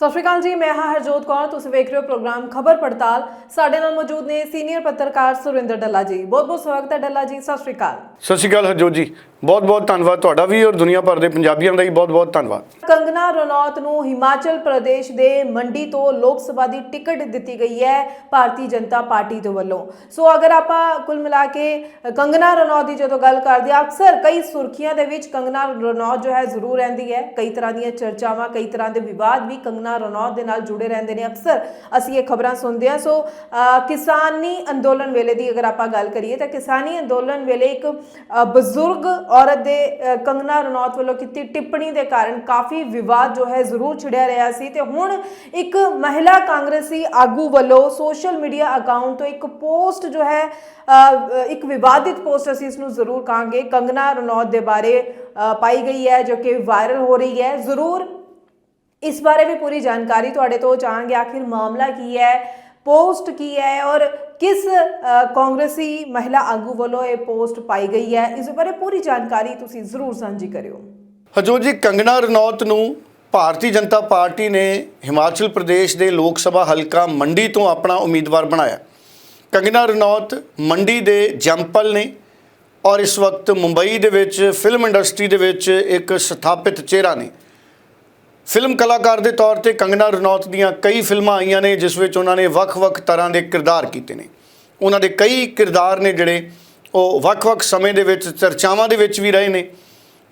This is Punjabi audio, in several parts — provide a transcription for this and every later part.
ਸਤਿ ਸ਼੍ਰੀ ਅਕਾਲ ਜੀ ਮੈਂ ਹਾਂ ਹਰਜੋਤ ਕੌਰ ਤੁਸੀਂ ਵੇਖ ਰਹੇ ਹੋ ਪ੍ਰੋਗਰਾਮ ਖਬਰ ਪੜਤਾਲ। ਸਾਡੇ ਨਾਲ ਮੌਜੂਦ ਨੇ ਸੀਨੀਅਰ ਪੱਤਰਕਾਰ ਸੁਰਿੰਦਰ ਡੱਲਾ ਜੀ। ਬਹੁਤ ਬਹੁਤ ਸਵਾਗਤ ਹੈ ਡੱਲਾ ਜੀ ਸਤਿ ਸ਼੍ਰੀ ਅਕਾਲ। ਸਤਿ ਸ਼੍ਰੀ ਅਕਾਲ ਹਰਜੋਤ ਜੀ। ਬਹੁਤ ਬਹੁਤ ਧੰਨਵਾਦ ਤੁਹਾਡਾ ਵੀ ਔਰ ਦੁਨੀਆ ਭਰ ਦੇ ਪੰਜਾਬੀਆਂ ਦਾ ਵੀ ਬਹੁਤ ਬਹੁਤ ਧੰਨਵਾਦ। ਕੰਗਨਾ ਰਣੌਤ ਨੂੰ ਹਿਮਾਚਲ ਪ੍ਰਦੇਸ਼ ਦੇ ਮੰਡੀ ਤੋਂ ਲੋਕ ਸਭਾ ਦੀ ਟਿਕਟ ਦਿੱਤੀ ਗਈ ਹੈ ਭਾਰਤੀ ਜਨਤਾ ਪਾਰਟੀ ਦੇ ਵੱਲੋਂ। ਸੋ ਅਗਰ ਆਪਾਂ ਕੁੱਲ ਮਿਲਾ ਕੇ ਕੰਗਨਾ ਰਣੌਤ ਦੀ ਜਦੋਂ ਗੱਲ ਕਰਦੇ ਹਾਂ ਅਕਸਰ ਕਈ ਸੁਰਖੀਆਂ ਦੇ ਵਿੱਚ ਕੰਗਨਾ ਰਣੌਤ ਜੋ ਹੈ ਜ਼ਰੂਰ ਰਹਿੰਦੀ ਹੈ। ਕਈ ਤਰ੍ਹਾਂ ਦੀਆਂ ਚਰਚਾਵਾਂ ਕਈ ਤਰ੍ਹਾਂ ਦੇ ਵਿਵਾਦ ਵੀ ਕੰਗਨਾ ਰਣੌਤ ਦੇ ਨਾਲ ਜੁੜੇ ਰਹਿੰਦੇ ਨੇ ਅਕਸਰ। ਅਸੀਂ ਇਹ ਖਬਰਾਂ ਸੁਣਦੇ ਹਾਂ। ਸੋ ਕਿਸਾਨੀ ਅੰਦੋਲਨ ਵੇਲੇ ਦੀ ਅਗਰ ਆਪਾਂ ਗੱਲ ਕਰੀਏ ਤਾਂ ਕਿਸਾਨੀ ਅੰਦੋਲਨ ਵੇਲੇ ਇੱਕ ਬਜ਼ੁਰਗ ਔਰਤ ਦੇ ਅ, ਕੰਗਨਾ ਰਣੌਤ ਵੱਲੋਂ ਕੀਤੀ ਟਿੱਪਣੀ ਦੇ ਕਾਰਨ ਕਾਫੀ ਵਿਵਾਦ ਜੋ ਹੈ ਜ਼ਰੂਰ ਛਿੜਿਆ ਰਿਹਾ ਸੀ ਤੇ ਹੁਣ ਇੱਕ ਮਹਿਲਾ ਕਾਂਗਰਸੀ ਆਗੂ ਵੱਲੋਂ ਸੋਸ਼ਲ ਮੀਡੀਆ ਅਕਾਊਂਟ ਤੋਂ ਇੱਕ ਪੋਸਟ ਜੋ ਹੈ ਇੱਕ ਵਿਵਾਦਿਤ ਪੋਸਟ ਅਸੀਂ ਇਸ ਨੂੰ ਜ਼ਰੂਰ ਕਹਾਂਗੇ। ਕੰਗਨਾ ਰਣੌਤ ਦੇ ਬਾਰੇ ਪਾਈ ਗਈ ਹੈ ਜੋ ਕਿ ਵਾਇਰਲ ਹੋ ਰਹੀ ਹੈ। ਜ਼ਰੂਰ ਇਸ ਬਾਰੇ ਵੀ ਪੂਰੀ ਜਾਣਕਾਰੀ ਤੁਹਾਡੇ ਤੋਂ ਚਾਹਾਂਗੇ। ਆਖਿਰ ਮਾਮਲਾ ਕੀ ਹੈ? ਪੋਸਟ ਕੀ ਹੈ? ਔਰ ਕਿਸ ਕਾਂਗਰਸੀ ਮਹਿਲਾ ਆਗੂ ਵੱਲੋਂ ਇਹ ਪੋਸਟ ਪਾਈ ਗਈ ਹੈ? ਇਸ ਬਾਰੇ ਪੂਰੀ ਜਾਣਕਾਰੀ ਤੁਸੀਂ ਜ਼ਰੂਰ ਸਾਂਝੀ ਕਰਿਓ। ਹਜ਼ੂਰ ਜੀ, ਕੰਗਣਾ ਰਣੌਤ ਨੂੰ ਭਾਰਤੀ ਜਨਤਾ ਪਾਰਟੀ ਨੇ ਹਿਮਾਚਲ ਪ੍ਰਦੇਸ਼ ਦੇ ਲੋਕ ਸਭਾ ਹਲਕਾ ਮੰਡੀ ਤੋਂ ਆਪਣਾ ਉਮੀਦਵਾਰ ਬਣਾਇਆ। ਕੰਗਨਾ ਰਣੌਤ ਮੰਡੀ ਦੇ ਜੰਪਲ ਨੇ ਔਰ ਇਸ ਵਕਤ ਮੁੰਬਈ ਦੇ ਵਿੱਚ ਫਿਲਮ ਇੰਡਸਟਰੀ ਦੇ ਵਿੱਚ ਇੱਕ ਸਥਾਪਿਤ ਚਿਹਰਾ ਨੇ। ਫਿਲਮ ਕਲਾਕਾਰ ਦੇ ਤੌਰ ਤੇ ਕੰਗਨਾ ਰਣੌਤ ਦੀਆਂ ਕਈ ਫਿਲਮਾਂ ਆਈਆਂ ਨੇ, ਜਿਸ ਵਿੱਚ ਉਹਨਾਂ ਨੇ ਵੱਖ-ਵੱਖ ਤਰ੍ਹਾਂ ਦੇ ਕਿਰਦਾਰ ਕੀਤੇ ਨੇ। ਉਹਨਾਂ ਦੇ ਕਈ ਕਿਰਦਾਰ ਨੇ ਜਿਹੜੇ ਉਹ ਵੱਖ-ਵੱਖ ਸਮੇਂ ਦੇ ਵਿੱਚ, ਚਰਚਾਵਾਂ ਦੇ ਵਿੱਚ ਵੀ ਰਹੇ ਨੇ।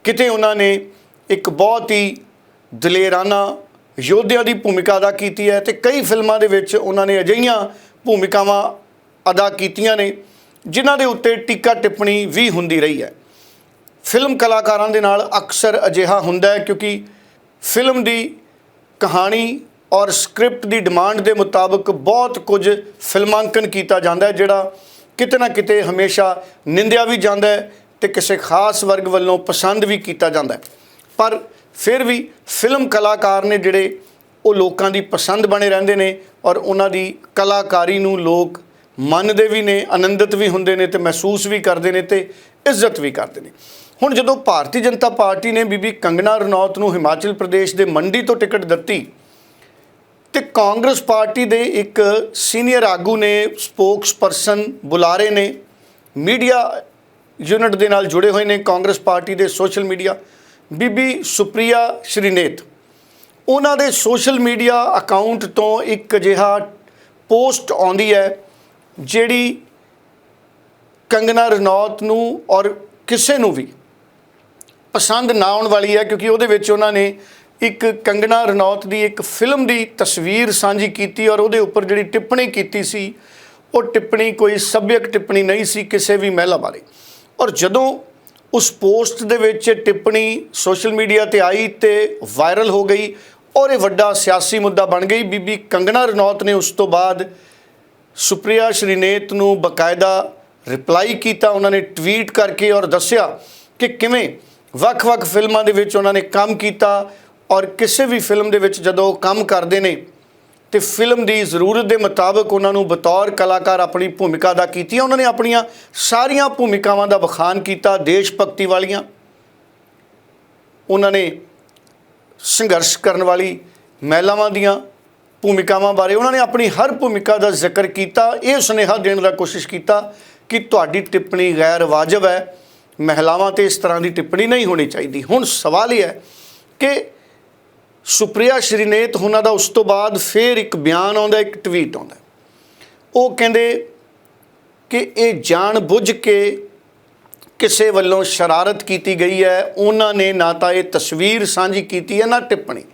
ਕਿਤੇ ਉਹਨਾਂ ਨੇ ਇੱਕ ਬਹੁਤ ਹੀ ਦਲੇਰਾਨਾ ਯੋਧਿਆਂ ਦੀ ਭੂਮਿਕਾ ਅਦਾ ਕੀਤੀ ਹੈ ਤੇ ਕਈ ਫਿਲਮਾਂ ਦੇ ਵਿੱਚ ਉਹਨਾਂ ਨੇ ਅਜਿਹੀਆਂ ਭੂਮਿਕਾਵਾਂ ਅਦਾ ਕੀਤੀਆਂ ਨੇ, ਜਿਨ੍ਹਾਂ ਦੇ ਉੱਤੇ ਟੀਕਾ ਟਿੱਪਣੀ ਵੀ ਹੁੰਦੀ ਰਹੀ ਹੈ। ਫਿਲਮ ਕਲਾਕਾਰਾਂ ਦੇ ਨਾਲ ਅਕਸਰ ਅਜਿਹਾ ਹੁੰਦਾ ਹੈ ਕਿਉਂਕਿ ਫਿਲਮ ਦੀ ਕਹਾਣੀ ਔਰ ਸਕ੍ਰਿਪਟ ਦੀ ਡਿਮਾਂਡ ਦੇ ਮੁਤਾਬਕ ਬਹੁਤ ਕੁਝ ਫਿਲਮਾਂਕਨ ਕੀਤਾ ਜਾਂਦਾ ਹੈ, ਜਿਹੜਾ ਕਿਤੇ ਨਾ ਕਿਤੇ ਹਮੇਸ਼ਾ ਨਿੰਦਿਆ ਵੀ ਜਾਂਦਾ ਹੈ ਤੇ ਕਿਸੇ ਖਾਸ ਵਰਗ ਵੱਲੋਂ ਪਸੰਦ ਵੀ ਕੀਤਾ ਜਾਂਦਾ ਹੈ। ਪਰ ਫਿਰ ਵੀ ਫਿਲਮ ਕਲਾਕਾਰ ਨੇ ਜਿਹੜੇ ਉਹ ਲੋਕਾਂ ਦੀ ਪਸੰਦ ਬਣੇ ਰਹਿੰਦੇ ਨੇ ਔਰ ਉਹਨਾਂ ਦੀ ਕਲਾਕਾਰੀ ਨੂੰ ਲੋਕ ਮੰਨਦੇ ਵੀ ਨੇ, ਆਨੰਦਿਤ ਵੀ ਹੁੰਦੇ ਨੇ ਤੇ ਮਹਿਸੂਸ ਵੀ ਕਰਦੇ ਨੇ ਤੇ ਇੱਜ਼ਤ ਵੀ ਕਰਦੇ ਨੇ। ਹੁਣ ਜਦੋਂ ਭਾਰਤੀ ਜਨਤਾ ਪਾਰਟੀ ਨੇ ਬੀਬੀ ਕੰਗਨਾ ਰਣੌਤ ਨੂੰ ਹਿਮਾਚਲ ਪ੍ਰਦੇਸ਼ ਦੇ ਮੰਡੀ ਤੋਂ ਟਿਕਟ ਦਿੱਤੀ ਤੇ ਕਾਂਗਰਸ ਪਾਰਟੀ ਦੇ ਇੱਕ ਸੀਨੀਅਰ ਆਗੂ ਨੇ ਸਪੋਕਸਪਰਸਨ ਬੁਲਾਰੇ ਨੇ, ਮੀਡੀਆ ਯੂਨਿਟ ਦੇ ਨਾਲ ਜੁੜੇ ਹੋਏ ਨੇ ਕਾਂਗਰਸ ਪਾਰਟੀ ਦੇ ਸੋਸ਼ਲ ਮੀਡੀਆ, ਬੀਬੀ ਸੁਪ੍ਰਿਆ ਸ਼੍ਰੀਨੇਤ। ਉਹਨਾਂ ਦੇ ਸੋਸ਼ਲ ਮੀਡੀਆ ਅਕਾਊਂਟ ਤੋਂ ਇੱਕ ਅਜਿਹਾ ਪੋਸਟ ਆਉਂਦੀ ਹੈ, ਜਿਹੜੀ ਕੰਗਨਾ ਰਣੌਤ ਨੂੰ ਔਰ ਕਿਸੇ ਨੂੰ ਵੀ ਪਸੰਦ ਨਾ ਆਉਣ ਵਾਲੀ ਹੈ ਕਿਉਂਕਿ ਉਹਦੇ ਵਿੱਚ ਉਹਨਾਂ ਨੇ ਇੱਕ ਕੰਗਣਾ ਰਣੌਤ ਦੀ ਇੱਕ ਫਿਲਮ ਦੀ ਤਸਵੀਰ ਸਾਂਝੀ ਕੀਤੀ ਔਰ ਉਹਦੇ ਉੱਪਰ ਜਿਹੜੀ ਟਿੱਪਣੀ ਕੀਤੀ ਸੀ, ਉਹ ਟਿੱਪਣੀ ਕੋਈ ਸੱਭਿਅਕ ਟਿੱਪਣੀ ਨਹੀਂ ਸੀ ਕਿਸੇ ਵੀ ਮਹਿਲਾ ਬਾਰੇ। ਔਰ ਜਦੋਂ ਉਸ ਪੋਸਟ ਦੇ ਵਿੱਚ ਟਿੱਪਣੀ ਸੋਸ਼ਲ ਮੀਡੀਆ ਤੇ ਆਈ ਤੇ ਵਾਇਰਲ ਹੋ ਗਈ ਔਰ ਇਹ ਵੱਡਾ ਸਿਆਸੀ ਮੁੱਦਾ ਬਣ ਗਈ, ਬੀਬੀ ਕੰਗਣਾ ਰਣੌਤ ਨੇ ਉਸ ਤੋਂ ਬਾਅਦ ਸੁਪ੍ਰਿਆ ਸ਼੍ਰੀਨੇਤ ਨੂੰ ਬਕਾਇਦਾ ਰਿਪਲਾਈ ਕੀਤਾ, ਉਹਨਾਂ ਨੇ ਟਵੀਟ ਕਰਕੇ ਔਰ ਦੱਸਿਆ ਕਿ ਕਿਵੇਂ ਵੱਖ-ਵੱਖ ਫਿਲਮਾਂ ਦੇ ਵਿੱਚ ਉਹਨਾਂ ਨੇ ਕੰਮ ਕੀਤਾ ਔਰ ਕਿਸੇ ਵੀ ਫਿਲਮ ਦੇ ਵਿੱਚ ਜਦੋਂ ਕੰਮ ਕਰਦੇ ਨੇ, ਤੇ ਫਿਲਮ ਦੀ ਜ਼ਰੂਰਤ ਦੇ ਮੁਤਾਬਕ ਉਹਨਾਂ ਨੂੰ ਬਤੌਰ ਕਲਾਕਾਰ ਆਪਣੀ ਭੂਮਿਕਾ ਅਦਾ ਕੀਤੀ ਉਹਨਾਂ ਨੇ ਆਪਣੀਆਂ ਸਾਰੀਆਂ ਭੂਮਿਕਾਵਾਂ ਦਾ ਬਖਾਨ ਕੀਤਾ, ਦੇਸ਼ ਭਗਤੀ ਵਾਲੀਆਂ। ਉਹਨਾਂ ਨੇ ਸੰਘਰਸ਼ ਕਰਨ ਵਾਲੀ ਮਹਿਲਾਵਾਂ ਦੀਆਂ ਭੂਮਿਕਾਵਾਂ ਬਾਰੇ ਉਹਨਾਂ ਨੇ ਆਪਣੀ ਹਰ ਭੂਮਿਕਾ ਦਾ ਜ਼ਿਕਰ ਕੀਤਾ। ਇਹ ਸੁਨੇਹਾ ਦੇਣ ਦਾ ਕੋਸ਼ਿਸ਼ ਕੀਤਾ ਕਿ ਤੁਹਾਡੀ ਟਿੱਪਣੀ ਗੈਰ ਵਾਜਬ ਹੈ। ਮਹਿਲਾਵਾਂ ਤੇ ਇਸ ਤਰ੍ਹਾਂ ਦੀ ਟਿੱਪਣੀ ਨਹੀਂ ਹੋਣੀ ਚਾਹੀਦੀ। ਹੁਣ ਸਵਾਲ ਇਹ ਹੈ ਕਿ ਸੁਪ੍ਰਿਆ ਸ਼੍ਰੀਨੇਤ ਉਹਨਾਂ ਦਾ ਉਸ ਤੋਂ ਬਾਅਦ ਫੇਰ ਇੱਕ ਬਿਆਨ ਆਉਂਦਾ, ਇੱਕ ਟਵੀਟ ਆਉਂਦਾ ਉਹ ਕਹਿੰਦੇ ਕਿ ਇਹ ਜਾਣ ਬੁੱਝ ਕੇ ਕਿਸੇ ਵੱਲੋਂ ਸ਼ਰਾਰਤ ਕੀਤੀ ਗਈ ਹੈ। ਉਹਨਾਂ ਨੇ ਨਾ ਤਾਂ ਇਹ ਤਸਵੀਰ ਸਾਂਝੀ ਕੀਤੀ ਹੈ, ਨਾ ਟਿੱਪਣੀ।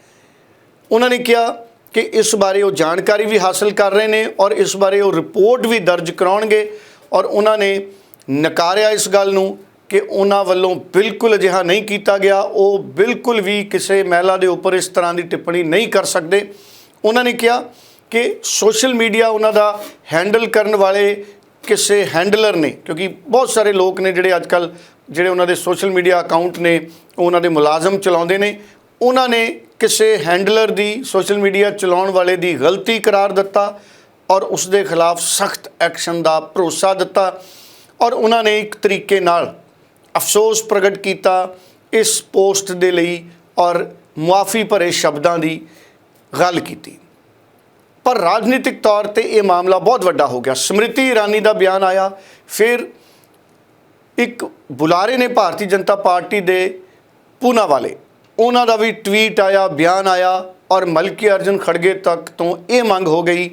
ਉਹਨਾਂ ਨੇ ਕਿਹਾ ਕਿ ਇਸ ਬਾਰੇ ਉਹ ਜਾਣਕਾਰੀ ਵੀ ਹਾਸਲ ਕਰ ਰਹੇ ਨੇ ਔਰ ਇਸ ਬਾਰੇ ਉਹ ਰਿਪੋਰਟ ਵੀ ਦਰਜ ਕਰਾਉਣਗੇ ਔਰ ਉਹਨਾਂ ਨੇ ਨਕਾਰਿਆ ਇਸ ਗੱਲ ਨੂੰ। ਕਿ ਉਹਨਾਂ ਵੱਲੋਂ ਬਿਲਕੁਲ ਅਜਿਹਾ ਨਹੀਂ ਕੀਤਾ ਗਿਆ। ਉਹ ਬਿਲਕੁਲ ਵੀ ਕਿਸੇ ਮਹਿਲਾ ਦੇ ਉੱਪਰ ਇਸ ਤਰ੍ਹਾਂ ਦੀ ਟਿੱਪਣੀ ਨਹੀਂ ਕਰ ਸਕਦੇ। ਉਹਨਾਂ ਨੇ ਕਿਹਾ ਕਿ ਸੋਸ਼ਲ ਮੀਡੀਆ ਉਹਨਾਂ ਦਾ ਹੈਂਡਲ ਕਰਨ ਵਾਲੇ ਕਿਸੇ ਹੈਂਡਲਰ ਨੇ, ਕਿਉਂਕਿ ਬਹੁਤ ਸਾਰੇ ਲੋਕ ਨੇ ਜਿਹੜੇ ਅੱਜ ਕੱਲ ਜਿਹੜੇ ਉਹਨਾਂ ਦੇ ਸੋਸ਼ਲ ਮੀਡੀਆ ਅਕਾਊਂਟ ਨੇ, ਉਹ ਉਹਨਾਂ ਦੇ ਮੁਲਾਜ਼ਮ ਚਲਾਉਂਦੇ ਨੇ। ਉਹਨਾਂ ਨੇ ਕਿਸੇ ਹੈਂਡਲਰ ਦੀ, ਸੋਸ਼ਲ ਮੀਡੀਆ ਚਲਾਉਣ ਵਾਲੇ ਦੀ ਗਲਤੀ ਕਰਾਰ ਦਿੱਤਾ ਔਰ ਉਸ ਦੇ ਖਿਲਾਫ ਸਖਤ ਐਕਸ਼ਨ ਦਾ ਭਰੋਸਾ ਦਿੱਤਾ। ਔਰ ਉਹਨਾਂ ਨੇ ਇੱਕ ਤਰੀਕੇ ਨਾਲ ਅਫਸੋਸ ਪ੍ਰਗਟ ਕੀਤਾ ਇਸ ਪੋਸਟ ਦੇ ਲਈ ਔਰ ਮੁਆਫੀ ਭਰੇ ਸ਼ਬਦਾਂ ਦੀ ਗੱਲ ਕੀਤੀ। ਪਰ ਰਾਜਨੀਤਿਕ ਤੌਰ ਤੇ ਇਹ ਮਾਮਲਾ ਬਹੁਤ ਵੱਡਾ ਹੋ ਗਿਆ। ਸਮ੍ਰਿਤੀ ਇਰਾਨੀ ਦਾ ਬਿਆਨ ਆਇਆ, ਫਿਰ ਇੱਕ ਬੁਲਾਰੇ ਨੇ ਭਾਰਤੀ ਜਨਤਾ ਪਾਰਟੀ ਦੇ ਪੂਨਾ ਵਾਲੇ, ਉਹਨਾਂ ਦਾ ਵੀ ਟਵੀਟ ਆਇਆ, ਬਿਆਨ ਆਇਆ ਔਰ ਮਲਕੀ ਅਰਜਨ ਖੜਗੇ ਤੱਕ ਤੋਂ ਇਹ ਮੰਗ ਹੋ ਗਈ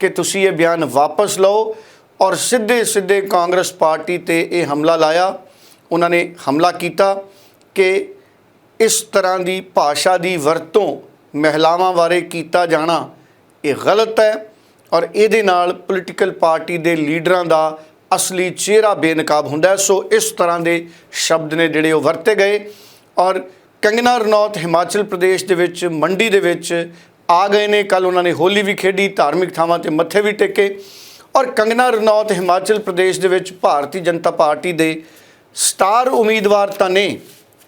ਕਿ ਤੁਸੀਂ ਇਹ ਬਿਆਨ ਵਾਪਸ ਲਓ ਔਰ ਸਿੱਧੇ ਸਿੱਧੇ ਕਾਂਗਰਸ ਪਾਰਟੀ ਤੇ ਇਹ ਹਮਲਾ ਲਾਇਆ। ਉਹਨਾਂ ਨੇ ਹਮਲਾ ਕੀਤਾ ਕਿ ਇਸ ਤਰ੍ਹਾਂ ਦੀ ਭਾਸ਼ਾ ਦੀ ਵਰਤੋਂ ਮਹਿਲਾਵਾਂ ਬਾਰੇ ਕੀਤਾ ਜਾਣਾ ਇਹ ਗਲਤ ਹੈ ਔਰ ਇਹਦੇ ਨਾਲ ਪੋਲੀਟੀਕਲ ਪਾਰਟੀ ਦੇ ਲੀਡਰਾਂ ਦਾ ਅਸਲੀ ਚਿਹਰਾ ਬੇਨਕਾਬ ਹੁੰਦਾ ਸੋ ਇਸ ਤਰ੍ਹਾਂ ਦੇ ਸ਼ਬਦ ਨੇ ਜਿਹੜੇ ਉਹ ਵਰਤੇ ਗਏ ਔਰ ਕੰਗਨਾ ਰਣੌਤ ਹਿਮਾਚਲ ਪ੍ਰਦੇਸ਼ ਦੇ ਵਿੱਚ, ਮੰਡੀ ਦੇ ਵਿੱਚ ਆ ਗਏ ਨੇ। ਕੱਲ ਉਹਨਾਂ ਨੇ ਹੋਲੀ ਵੀ ਖੇਡੀ, ਧਾਰਮਿਕ ਥਾਵਾਂ ਤੇ ਮੱਥੇ ਵੀ ਟੇਕੇ ਔਰ ਕੰਗਨਾ ਰਣੌਤ ਹਿਮਾਚਲ ਪ੍ਰਦੇਸ਼ ਦੇ ਵਿੱਚ ਭਾਰਤੀ ਜਨਤਾ ਪਾਰਟੀ ਦੇ ਸਟਾਰ ਉਮੀਦਵਾਰ ਤਾਂ ਨੇ,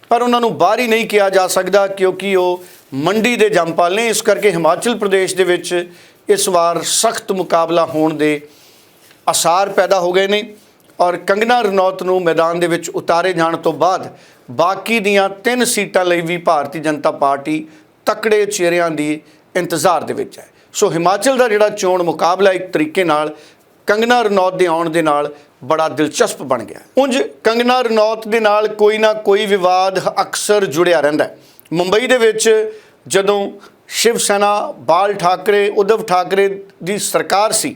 ਪਰ ਉਹਨਾਂ ਨੂੰ ਬਾਹਰ ਹੀ ਨਹੀਂ ਕਿਹਾ ਜਾ ਸਕਦਾ ਕਿਉਂਕਿ ਉਹ ਮੰਡੀ ਦੇ ਜੰਪਾਲ ਨੇ। ਇਸ ਕਰਕੇ ਹਿਮਾਚਲ ਪ੍ਰਦੇਸ਼ ਦੇ ਵਿੱਚ ਇਸ ਵਾਰ ਸਖਤ ਮੁਕਾਬਲਾ ਹੋਣ ਦੇ ਅਸਾਰ ਪੈਦਾ ਹੋ ਗਏ ਨੇ ਔਰ ਕੰਗਨਾ ਰਣੌਤ ਨੂੰ ਮੈਦਾਨ ਦੇ ਵਿੱਚ ਉਤਾਰੇ ਜਾਣ ਤੋਂ ਬਾਅਦ ਬਾਕੀ ਦੀਆਂ ਤਿੰਨ ਸੀਟਾਂ ਲਈ ਵੀ ਭਾਰਤੀ ਜਨਤਾ ਪਾਰਟੀ ਤਕੜੇ ਚਿਹਰਿਆਂ ਦੀ ਇੰਤਜ਼ਾਰ ਦੇ ਵਿੱਚ ਹੈ। ਸੋ ਹਿਮਾਚਲ ਦਾ ਜਿਹੜਾ ਚੋਣ ਮੁਕਾਬਲਾ ਇੱਕ ਤਰੀਕੇ ਨਾਲ ਕੰਗਨਾ ਰਣੌਤ ਦੇ ਆਉਣ ਦੇ ਨਾਲ ਬੜਾ ਦਿਲਚਸਪ ਬਣ ਗਿਆ। ਉਂਝ ਕੰਗਨਾ ਰਣੌਤ ਦੇ ਨਾਲ ਕੋਈ ਨਾ ਕੋਈ ਵਿਵਾਦ ਅਕਸਰ ਜੁੜਿਆ ਰਹਿੰਦਾ ਮੁੰਬਈ ਦੇ ਵਿੱਚ ਜਦੋਂ ਸ਼ਿਵ ਸੈਨਾ, ਬਾਲ ਠਾਕਰੇ, ਉਧਵ ਠਾਕਰੇ ਦੀ ਸਰਕਾਰ ਸੀ,